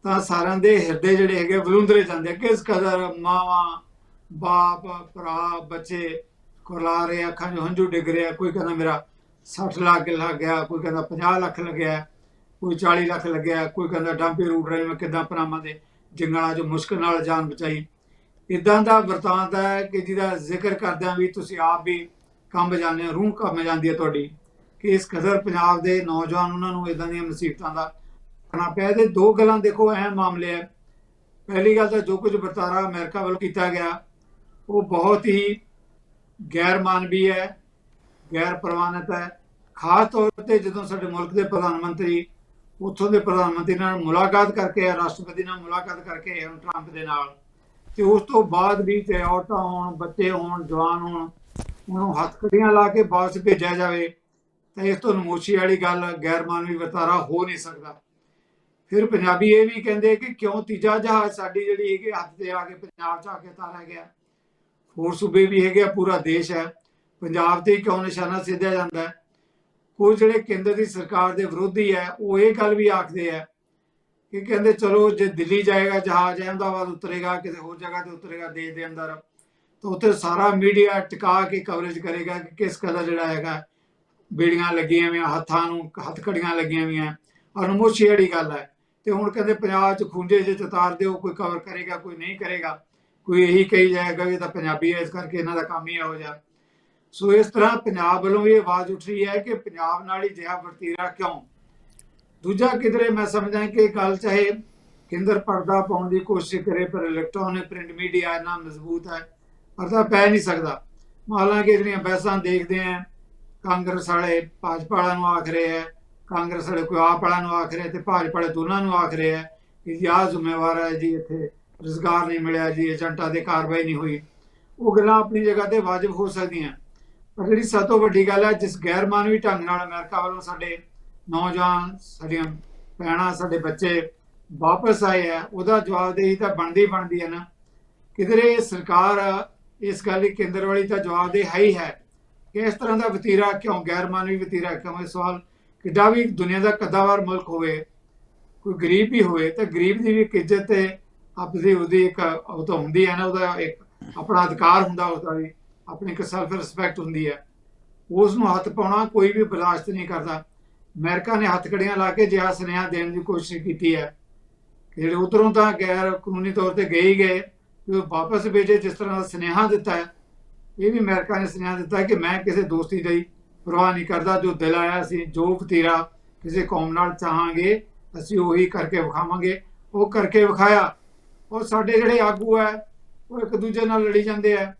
ਤਾਂ ਸਾਰਿਆਂ ਦੇ ਹਿਰਦੇ ਜਿਹੜੇ ਹੈਗੇ ਵਲੂੰਦਰੇ ਜਾਂਦੇ ਆ। ਕਿਸ ਕਦਰ ਮਾਵਾਂ, ਬਾਪ, ਭਰਾ, ਬੱਚੇ, ਕੁਰਲਾ ਰਹੇ, ਅੱਖਾਂ 'ਚੋਂ ਹੰਝੂ ਡਿੱਗ ਰਿਹਾ ਕੋਈ ਕਹਿੰਦਾ ਮੇਰਾ 60 ਲੱਖ ਲੱਗ ਗਿਆ ਕੋਈ ਕਹਿੰਦਾ 50 ਲੱਖ ਲੱਗਿਆ, ਕੋਈ 40 ਲੱਖ ਲੱਗਿਆ, ਕੋਈ ਕਹਿੰਦਾ ਡਾਂਪੇ ਰੂਟ ਰਹੇ ਮੈਂ ਕਿਦਾਂ ਪਨਾਮਾ ਦੇ ਜੰਗਲਾਂ 'ਚ ਮੁਸ਼ਕਲ ਨਾਲ ਜਾਨ ਬਚਾਈ। ਇਦਾਂ ਦਾ ਵਰਤਾਂਤ ਹੈ ਕਿ ਜਿਹਦਾ ਜ਼ਿਕਰ ਕਰਦਿਆਂ ਵੀ ਤੁਸੀਂ ਆਪ ਵੀ ਕੰਬ ਜਾਂਦੇ ਹੋ, ਰੂਹ ਕੰਬ ਜਾਂਦੀ ਹੈ ਤੁਹਾਡੀ ਕਿ ਇਸ ਕਦਰ ਪੰਜਾਬ ਦੇ ਨੌਜਵਾਨ ਉਹਨਾਂ ਨੂੰ ਇਦਾਂ ਦੀਆਂ ਮੁਸੀਬਤਾਂ ਦਾ ਕਰਨਾ ਪਿਆ ਤੇ ਦੋ ਗੱਲਾਂ ਦੇਖੋ, ਅਹਿਮ ਮਾਮਲੇ ਹੈ। ਪਹਿਲੀ ਗੱਲ ਤਾਂ ਜੋ ਕੁਝ ਵਰਤਾਰਾ ਅਮਰੀਕਾ ਵੱਲੋਂ ਕੀਤਾ ਗਿਆ, ਉਹ ਬਹੁਤ ਹੀ ਗੈਰ ਮਾਨਵੀ ਹੈ। ਗੈਰ ਪ੍ਰਵਾਨਿਤ ਹੈ। ਖਾਸ ਤੌਰ ਤੇ ਜਦੋਂ ਸਾਡੇ ਮੁਲਕ ਦੇ ਪ੍ਰਧਾਨ ਮੰਤਰੀ ਉੱਥੋਂ ਦੇ ਪ੍ਰਧਾਨ ਮੰਤਰੀ ਨਾਲ ਮੁਲਾਕਾਤ ਕਰਕੇ ਰਾਸ਼ਟਰਪਤੀ ਨਾਲ ਮੁਲਾਕਾਤ ਕਰਕੇ ਟਰੰਪ ਦੇ ਨਾਲ, ਤੇ ਉਸ ਤੋਂ ਬਾਅਦ ਵੀ ਤੇ ਔਰਤਾਂ ਹੋਣ, ਬੱਚੇ ਹੋਣ, ਜਵਾਨ ਹੋਣ, ਉਹਨੂੰ ਹੱਥਕੜੀਆਂ ਲਾ ਕੇ ਵਾਪਸ ਭੇਜਿਆ ਜਾਵੇ, ਤਾਂ ਇਸ ਤੋਂ ਨਮੋਸ਼ੀ ਵਾਲੀ ਗੱਲ ਗੈਰ ਮਾਨਵੀ ਵਰਤਾਰਾ ਹੋ ਨਹੀਂ ਸਕਦਾ। ਫਿਰ ਪੰਜਾਬੀ ਇਹ ਵੀ ਕਹਿੰਦੇ ਕਿ ਕਿਉਂ ਤੀਜਾ ਜਹਾਜ਼ ਸਾਡੀ ਜਿਹੜੀ ਹੈਗੀ ਹੱਥ ਤੇ ਆ ਕੇ ਪੰਜਾਬ ਚ ਆ ਕੇ ਤਾਰਿਆ ਗਿਆ। ਹੋਰ ਸੂਬੇ ਵੀ ਹੈਗੇ ਆ, ਪੂਰਾ ਦੇਸ਼ ਹੈ। ਪੰਜਾਬ ਤੇ ਕਿਉਂ ਨਿਸ਼ਾਨਾ ਸਿੱਧਿਆ ਜਾਂਦਾ ਹੈ? ਕੋਈ ਜਿਹੜੇ ਕੇਂਦਰ ਦੀ ਸਰਕਾਰ ਦੇ ਵਿਰੋਧੀ ਹੈ, ਉਹ ਇਹ ਗੱਲ ਵੀ ਆਖਦੇ ਆ ਕਿ ਕਹਿੰਦੇ ਚਲੋ ਜੇ ਦਿੱਲੀ ਜਾਏਗਾ, ਜਹਾਜ਼ ਅਹਿਮਦਾਬਾਦ ਉਤਰੇਗਾ, ਕਿਸੇ ਹੋਰ ਜਗ੍ਹਾ ਤੇ ਉਤਰੇਗਾ, ਦੇਸ਼ ਦੇ ਅੰਦਰ, ਤਾਂ ਉੱਥੇ ਸਾਰਾ ਮੀਡੀਆ ਟਿਕਾ ਕੇ ਕਵਰੇਜ ਕਰੇਗਾ ਕਿ ਕਿਸ ਕਦਰ ਜਿਹੜਾ ਹੈਗਾ, ਬੇੜੀਆਂ ਲੱਗੀਆਂ ਹੋਈਆਂ, ਹੱਥਾਂ ਨੂੰ ਹੱਥਕੜੀਆਂ ਲੱਗੀਆਂ ਹੋਈਆਂ ਅਨਮੋਸ਼ੀ ਵਾਲੀ ਗੱਲ ਹੈ। ਤੇ ਹੁਣ ਕਹਿੰਦੇ ਪੰਜਾਬ 'ਚ ਖੁੰਝੇ ਜੇ ਚਤਾਰ ਦਿਓ, ਕੋਈ ਕਵਰ ਕਰੇਗਾ, ਕੋਈ ਨਹੀਂ ਕਰੇਗਾ, ਕੋਈ ਇਹੀ ਕਹੀ ਜਾਏਗਾ ਵੀ ਇਹ ਤਾਂ ਪੰਜਾਬੀ ਹੈ, ਇਸ ਕਰਕੇ ਇਹਨਾਂ ਦਾ ਕੰਮ ਹੀ ਇਹੋ ਜਿਹਾ। ਸੋ ਇਸ ਤਰ੍ਹਾਂ ਪੰਜਾਬ ਵੱਲੋਂ ਇਹ ਆਵਾਜ਼ ਉੱਠ ਰਹੀ ਹੈ ਕਿ ਪੰਜਾਬ ਨਾਲ ਹੀ ਜਿਹਾ ਵਰਤੀਰਾ ਕਿਉਂ? ਦੂਜਾ ਕਿਧਰੇ ਮੈਂ ਸਮਝਦਾ ਕਿ ਗੱਲ ਚਾਹੇ ਕੇਂਦਰ ਪਰਦਾ ਪਾਉਣ ਦੀ ਕੋਸ਼ਿਸ਼ ਕਰੇ, ਪਰ ਇਲੈਕਟ੍ਰੋਨਿਕ ਪ੍ਰਿੰਟ ਮੀਡੀਆ ਇੰਨਾ ਮਜ਼ਬੂਤ ਹੈ, ਪਰਦਾ ਪੈ ਨਹੀਂ ਸਕਦਾ। ਹਾਲਾਂਕਿ ਜਿਹੜੀਆਂ ਬਹਿਸਾਂ ਦੇਖਦੇ ਆ, ਕਾਂਗਰਸ ਵਾਲੇ ਭਾਜਪਾ ਵਾਲਿਆਂ ਨੂੰ ਆਖ ਰਹੇ ਆ, ਕਾਂਗਰਸ ਵਾਲੇ ਕੋਈ ਆਪ ਵਾਲਿਆਂ ਨੂੰ ਆਖ ਰਹੇ ਤੇ ਭਾਜਪਾ ਵਾਲੇ ਦੋਨਾਂ ਨੂੰ ਆਖ ਰਹੇ ਆ ਕਿ ਜੀ ਆਹ ਜ਼ਿੰਮੇਵਾਰ ਹੈ ਜੀ, ਇੱਥੇ ਰੁਜ਼ਗਾਰ ਨਹੀਂ ਮਿਲਿਆ ਜੀ, ਏਜੰਟਾਂ ਦੇ ਕਾਰਵਾਈ ਨਹੀਂ ਹੋਈ। ਉਹ ਗੱਲਾਂ ਆਪਣੀ ਜਗ੍ਹਾ ਤੇ ਵਾਜਬ ਹੋ ਸਕਦੀਆਂ। ਪਰ ਜਿਹੜੀ ਸਭ ਤੋਂ ਵੱਡੀ ਗੱਲ ਹੈ, ਜਿਸ ਗੈਰ ਮਾਨਵੀ ਢੰਗ ਨਾਲ ਅਮਰੀਕਾ ਵੱਲੋਂ ਸਾਡੇ ਨੌਜਵਾਨ, ਸਾਡੀਆਂ ਭੈਣਾਂ, ਸਾਡੇ ਬੱਚੇ ਵਾਪਸ ਆਏ ਆ, ਉਹਦਾ ਜਵਾਬਦੇਹੀ ਤਾਂ ਬਣਦੀ ਬਣਦੀ ਹੈ ਨਾ। ਕਿਧਰੇ ਸਰਕਾਰ ਇਸ ਗੱਲ ਦੀ ਕੇਂਦਰ ਵਾਲੀ ਤਾਂ ਜਵਾਬਦੇਹ ਹੈ ਹੀ ਹੈ ਕਿ ਇਸ ਤਰ੍ਹਾਂ ਦਾ ਵਤੀਰਾ ਕਿਉਂ, ਗੈਰ ਮਾਨਵੀ ਵਤੀਰਾ ਕਿਉਂ? ਇਹ ਸਵਾਲ ਕਿੱਡਾ ਵੀ ਦੁਨੀਆ ਦਾ ਕੱਦਾਵਰ ਮੁਲਕ ਹੋਵੇ, ਕੋਈ ਗਰੀਬ ਵੀ ਹੋਵੇ, ਤਾਂ ਗਰੀਬ ਦੀ ਵੀ ਇੱਕ ਇੱਜ਼ਤ ਤੇ ਆਪਦੀ, ਉਹਦੀ ਇੱਕ ਉਹ ਤਾਂ ਹੁੰਦੀ ਹੈ ਨਾ, ਉਹਦਾ ਇੱਕ ਆਪਣਾ ਅਧਿਕਾਰ ਹੁੰਦਾ ਉਸਦਾ ਵੀ। ਆਪਣੀ ਇੱਕ ਸੈਲਫ ਰਿਸਪੈਕਟ ਹੁੰਦੀ ਹੈ। ਉਸ ਨੂੰ ਹੱਥ ਪਾਉਣਾ ਕੋਈ ਵੀ ਬਰਦਾਸ਼ਤ ਨਹੀਂ ਕਰਦਾ। ਅਮਰੀਕਾ ਨੇ ਹੱਥਕੜੀਆਂ ਲਾ ਕੇ ਜਿਹਾ ਸੁਨੇਹਾ ਦੇਣ ਦੀ ਕੋਸ਼ਿਸ਼ ਕੀਤੀ ਹੈ। ਕਿ ਜਿਹੜੇ ਉਧਰੋਂ ਤਾਂ ਗੈਰ ਕਾਨੂੰਨੀ ਤੌਰ ਤੇ ਗਏ ਹੀ ਗਏ ਉਹ ਵਾਪਸ ਭੇਜੇ, ਜਿਸ ਤਰ੍ਹਾਂ ਦਾ ਸੁਨੇਹਾ ਦਿੱਤਾ ਹੈ। ਇਹ ਵੀ ਅਮਰੀਕਾ ਨੇ ਸੁਨੇਹਾ ਦਿੱਤਾ ਕਿ ਮੈਂ ਕਿਸੇ ਦੋਸਤੀ ਦੀ ਪਰਵਾਹ ਨਹੀਂ ਕਰਦਾ, ਜੋ ਦਿਲ ਆਇਆ ਸੀ, ਜੋ ਵਤੀਰਾ ਕਿਸੇ ਕੌਮ ਨਾਲ ਚਾਹਾਂਗੇ, ਅਸੀਂ ਉਹੀ ਕਰਕੇ ਵਿਖਾਵਾਂਗੇ। ਉਹ ਕਰਕੇ ਵਿਖਾਇਆ। ਉਹ ਸਾਡੇ ਜਿਹੜੇ ਆਗੂ ਹੈ, ਉਹ ਇੱਕ ਦੂਜੇ ਨਾਲ ਲੜੀ ਜਾਂਦੇ ਆ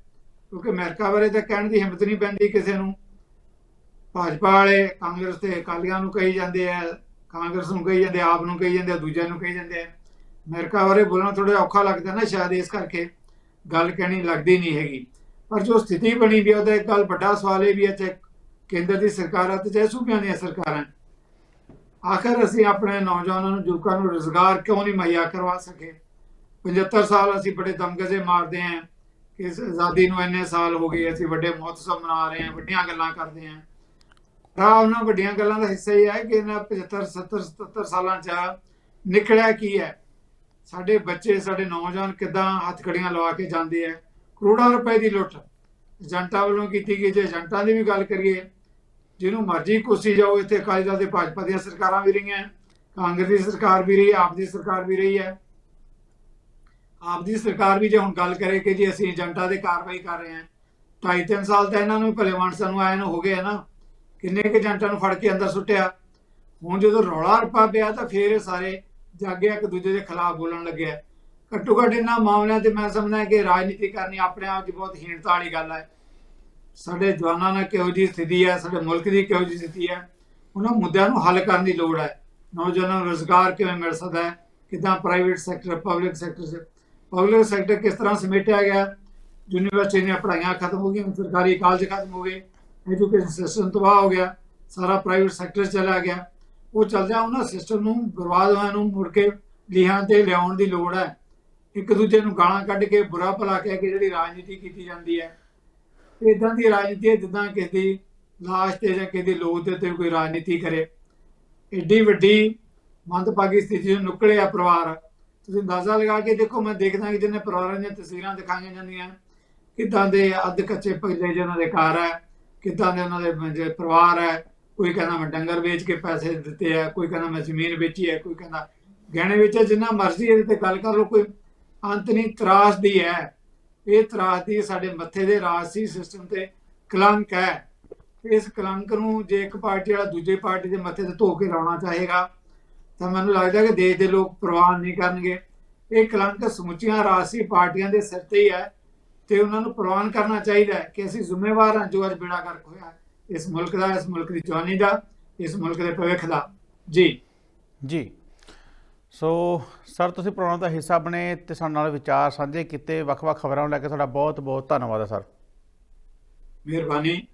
ਕਿਉਂਕਿ ਅਮਰੀਕਾ ਬਾਰੇ ਤਾਂ ਕਹਿਣ ਦੀ ਹਿੰਮਤ ਨਹੀਂ ਪੈਂਦੀ ਕਿਸੇ ਨੂੰ। ਭਾਜਪਾ ਵਾਲੇ ਕਾਂਗਰਸ ਤੇ ਅਕਾਲੀਆਂ ਨੂੰ ਕਹੀ ਜਾਂਦੇ ਆ ਕਾਂਗਰਸ ਨੂੰ ਕਹੀ ਜਾਂਦੇ ਆਪ ਨੂੰ ਕਹੀ ਜਾਂਦੇ ਆ ਦੂਜਿਆਂ ਨੂੰ ਕਹੀ ਜਾਂਦੇ ਆ। ਅਮਰੀਕਾ ਬਾਰੇ ਬੋਲਣਾ ਥੋੜਾ ਔਖਾ ਲੱਗਦਾ ਨਾ ਸ਼ਾਇਦ ਇਸ ਕਰਕੇ ਗੱਲ ਕਹਿਣੀ ਲੱਗਦੀ ਨਹੀਂ ਹੈਗੀ। ਪਰ ਜੋ ਸਥਿਤੀ ਬਣੀ ਵੀ ਆ, ਉਹਦਾ ਇੱਕ ਗੱਲ ਵੱਡਾ ਸਵਾਲ ਇਹ ਵੀ ਹੈ ਚਾਹੇ ਕੇਂਦਰ ਦੀ ਸਰਕਾਰਾਂ ਤੇ ਚਾਹੇ ਸੂਬਿਆਂ ਦੀਆਂ ਸਰਕਾਰਾਂ ਆਖਰ ਅਸੀਂ ਆਪਣੇ ਨੌਜਵਾਨਾਂ ਨੂੰ ਯੁਵਕਾਂ ਨੂੰ ਰੋਜ਼ਗਾਰ ਕਿਉਂ ਨਹੀਂ ਮੁਹੱਈਆ ਕਰਵਾ ਸਕੇ? 75 ਸਾਲ ਅਸੀਂ ਬੜੇ ਦਮਗਜ਼ੇ ਮਾਰਦੇ ਆਂ। ਇਸ ਆਜ਼ਾਦੀ ਨੂੰ ਇੰਨੇ ਸਾਲ ਹੋ ਗਏ, ਅਸੀਂ ਵੱਡੇ ਮਹੋਤਸਵ ਮਨਾ ਰਹੇ ਹਾਂ, ਵੱਡੀਆਂ ਗੱਲਾਂ ਕਰਦੇ ਹਾਂ। ਤਾਂ ਉਹਨਾਂ ਵੱਡੀਆਂ ਗੱਲਾਂ ਦਾ ਹਿੱਸਾ ਹੀ ਹੈ ਕਿ ਇਹਨਾਂ 75 70 77 ਸਾਲਾਂ ਚ ਨਿਕਲਿਆ ਕੀ ਹੈ? ਸਾਡੇ ਬੱਚੇ, ਸਾਡੇ ਨੌਜਵਾਨ ਕਿਦਾਂ ਹੱਥਕੜੀਆਂ ਲਵਾ ਕੇ ਜਾਂਦੇ ਆ? ਕਰੋੜਾਂ ਰੁਪਏ ਦੀ ਲੁੱਟ। ਏਜੰਟਾਂ ਵੱਲੋਂ ਕੀਤੀ ਗਈ, ਜੇ ਏਜੰਟਾਂ ਦੀ ਵੀ ਗੱਲ ਕਰੀਏ, ਜਿਹਨੂੰ ਮਰਜ਼ੀ ਕੁਰਸੀ ਜਾਓ, ਇੱਥੇ ਅਕਾਲੀ ਦਲ ਦੇ ਭਾਜਪਾ ਦੀਆਂ ਸਰਕਾਰਾਂ ਵੀ ਰਹੀਆਂ, ਕਾਂਗਰਸ ਦੀ ਸਰਕਾਰ ਵੀ ਰਹੀ, ਆਪ ਦੀ ਸਰਕਾਰ ਵੀ ਰਹੀ ਹੈ। ਆਪ ਦੀ ਸਰਕਾਰ ਵੀ ਜੇ ਹੁਣ ਗੱਲ ਕਰੇ ਕਿ ਜੀ ਅਸੀਂ ਏਜੰਟਾਂ ਦੇ ਕਾਰਵਾਈ ਕਰ ਰਹੇ ਹਾਂ ਢਾਈ ਤਿੰਨ ਸਾਲ ਤਾਂ ਇਹਨਾਂ ਨੂੰ ਭਲੇ ਮਾਨਸਾਂ ਆਏ ਨੂੰ ਹੋ ਗਏ ਨਾ। ਕਿੰਨੇ ਕੁ ਏਜੰਟਾਂ ਨੂੰ ਫੜ ਕੇ ਅੰਦਰ ਸੁੱਟਿਆ। ਹੁਣ ਜਦੋਂ ਰੌਲਾ ਰੱਪਾ ਪਿਆ ਤਾਂ ਫੇਰ ਇਹ ਸਾਰੇ ਜਾਗੇ ਇੱਕ ਦੂਜੇ ਦੇ ਖਿਲਾਫ ਬੋਲਣ ਲੱਗੇ ਘੱਟੋ ਘੱਟ ਇਹਨਾਂ ਮਾਮਲਿਆਂ ਤੇ ਮੈਂ ਸਮਝਦਾ ਕਿ ਰਾਜਨੀਤੀ ਕਰਨੀ ਆਪਣੇ ਆਪ 'ਚ ਬਹੁਤ ਹੀਣਤਾ ਵਾਲੀ ਗੱਲ ਹੈ। ਸਾਡੇ ਜਵਾਨਾਂ ਨਾਲ ਕਿਹੋ ਜਿਹੀ ਸਥਿਤੀ ਹੈ, ਸਾਡੇ ਮੁਲਕ ਦੀ ਕਿਹੋ ਜਿਹੀ ਸਥਿਤੀ ਹੈ, ਉਹਨਾਂ ਮੁੱਦਿਆਂ ਨੂੰ ਹੱਲ ਕਰਨ ਦੀ ਲੋੜ ਹੈ। ਨੌਜਵਾਨਾਂ ਨੂੰ ਰੋਜ਼ਗਾਰ ਕਿਵੇਂ ਮਿਲ ਸਕਦਾ ਹੈ, ਕਿੱਦਾਂ private sector public sector public sector ਕਿਸ ਤਰ੍ਹਾਂ ਸਮੇਟਿਆ ਗਿਆ? ਯੂਨੀਵਰਸਿਟੀ ਦੀਆਂ ਪੜ੍ਹਾਈਆਂ ਖਤਮ ਹੋ ਗਈਆਂ ਸਰਕਾਰੀ ਕਾਲਜ ਖਤਮ ਹੋ ਗਏ ਐਜੂਕੇਸ਼ਨ ਸਿਸਟਮ ਤਬਾਹ ਹੋ ਗਿਆ, ਸਾਰਾ ਪ੍ਰਾਈਵੇਟ ਸੈਕਟਰ ਚਲਾ ਗਿਆ। ਉਹ ਚੱਲਦਿਆਂ ਉਹਨਾਂ ਸਿਸਟਮ ਨੂੰ ਬਰਬਾਦ ਹੋਇਆ ਨੂੰ ਮੁੜ ਕੇ ਲੀਹਾਂ ਤੇ ਲਿਆਉਣ ਦੀ ਲੋੜ ਹੈ। ਇੱਕ ਦੂਜੇ ਨੂੰ ਗਾਲਾਂ ਕੱਢ ਕੇ, ਬੁਰਾ ਭਲਾ ਕਹਿ ਕੇ ਜਿਹੜੀ ਰਾਜਨੀਤੀ ਕੀਤੀ ਜਾਂਦੀ ਹੈ। ਇਦਾਂ ਦੀ ਰਾਜਨੀਤੀ ਹੈ ਜਿੱਦਾਂ ਕਿਸੇ ਦੀ ਲਾਸ਼ ਤੇ ਜਾਂ ਕਿਸੇ ਦੀ ਲੋਥ ਦੇ ਉੱਤੇ ਕੋਈ ਰਾਜਨੀਤੀ ਕਰੇ। ਏਡੀ ਵੱਡੀ ਮੰਦਭਾਗੀ ਸਥਿਤੀ ਨੂੰ ਨਿਕਲਿਆ ਪਰਿਵਾਰ। ਤੁਸੀਂ ਅੰਦਾਜ਼ਾ ਲਗਾ ਕੇ ਦੇਖੋ, ਮੈਂ ਦੇਖਦਾ ਕਿ ਜਿਹਨੇ ਪਰਿਵਾਰਾਂ ਦੀਆਂ ਤਸਵੀਰਾਂ ਦਿਖਾਈਆਂ ਜਾਂਦੀਆਂ, ਕਿੱਦਾਂ ਦੇ ਅੱਧ ਕੱਚੇ ਪਗਲੇ ਜਿਹਨਾਂ ਦੇ ਘਰ ਹੈ, ਕਿੱਦਾਂ ਦੇ ਉਹਨਾਂ ਦੇ ਜੇ ਪਰਿਵਾਰ ਹੈ, ਕੋਈ ਕਹਿੰਦਾ ਮੈਂ ਡੰਗਰ ਵੇਚ ਕੇ ਪੈਸੇ ਦਿੱਤੇ ਆ, ਕੋਈ ਕਹਿੰਦਾ ਮੈਂ ਜ਼ਮੀਨ ਵੇਚੀ ਹੈ, ਕੋਈ ਕਹਿੰਦਾ ਗਹਿਣੇ ਵੇਚੇ, ਜਿੰਨਾ ਮਰਜ਼ੀ ਇਹਦੇ ਤੇ ਗੱਲ ਕਰ ਲਓ, ਕੋਈ ਅੰਤ ਨਹੀਂ ਤਰਾਸਦੀ ਹੈ। ਇਹ ਤਰਾਸ ਦੀ ਸਾਡੇ ਮੱਥੇ ਦੇ ਰਾਜਸੀ ਸਿਸਟਮ ਤੇ ਕਲੰਕ ਹੈ। ਇਸ ਕਲੰਕ ਨੂੰ ਜੇ ਇੱਕ ਪਾਰਟੀ ਵਾਲਾ ਦੂਜੇ ਪਾਰਟੀ ਦੇ ਮੱਥੇ ਤੇ ਧੋ ਕੇ ਲਾਉਣਾ ਚਾਹੇਗਾ ਤਾਂ ਮੈਨੂੰ ਲੱਗਦਾ ਕਿ ਦੇਸ਼ ਦੇ ਲੋਕ ਪ੍ਰਵਾਨ ਨਹੀਂ ਕਰਨਗੇ। ਇਹ ਕਲੰਕ ਸਮੁੱਚੀਆਂ ਰਾਜਸੀ ਪਾਰਟੀਆਂ ਦੇ ਸਿਰ ਤੇ ਹੀ ਹੈ ਤੇ ਉਹਨਾਂ ਨੂੰ ਪ੍ਰਵਾਨ ਕਰਨਾ ਚਾਹੀਦਾ ਹੈ ਕਿ ਅਸੀਂ ਜ਼ਿੰਮੇਵਾਰ ਹਾਂ ਜੋ ਅੱਜ ਬੇੜਾ ਗਰਕ ਹੋਇਆ। ਇਸ ਮੁਲਕ ਦਾ ਇਸ ਮੁਲਕ ਦੀ ਜਵਾਨੀ ਦਾ ਇਸ ਮੁਲਕ ਦੇ ਭਵਿੱਖ ਦਾ। ਜੀ। ਜੀ। ਸੋ ਸਰ ਤੁਸੀਂ ਪ੍ਰੋਗਰਾਮ ਦਾ ਹਿੱਸਾ ਬਣੇ ਤੇ ਸਾਡੇ ਨਾਲ ਵਿਚਾਰ ਸਾਂਝੇ ਕੀਤੇ ਵੱਖ-ਵੱਖ ਖਬਰਾਂ ਨੂੰ ਲੈ ਕੇ ਤੁਹਾਡਾ ਬਹੁਤ-ਬਹੁਤ ਧੰਨਵਾਦ ਹੈ ਸਰ। ਮਿਹਰਬਾਨੀ।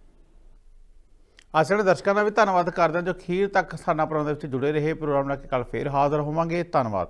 ਅੱਜ ਸਾਡੇ ਦਰਸ਼ਕਾਂ ਦਾ ਵੀ ਧੰਨਵਾਦ ਕਰਦੇ ਹਾਂ ਜੋ ਖੀਰ ਤੱਕ ਸਾਡੇ ਪ੍ਰੋਗਰਾਮ ਦੇ ਵਿੱਚ ਜੁੜੇ ਰਹੇ। ਪ੍ਰੋਗਰਾਮ ਨਾਲ ਕੇ ਕੱਲ ਫੇਰ ਹਾਜ਼ਰ ਹੋਵਾਂਗੇ। ਧੰਨਵਾਦ।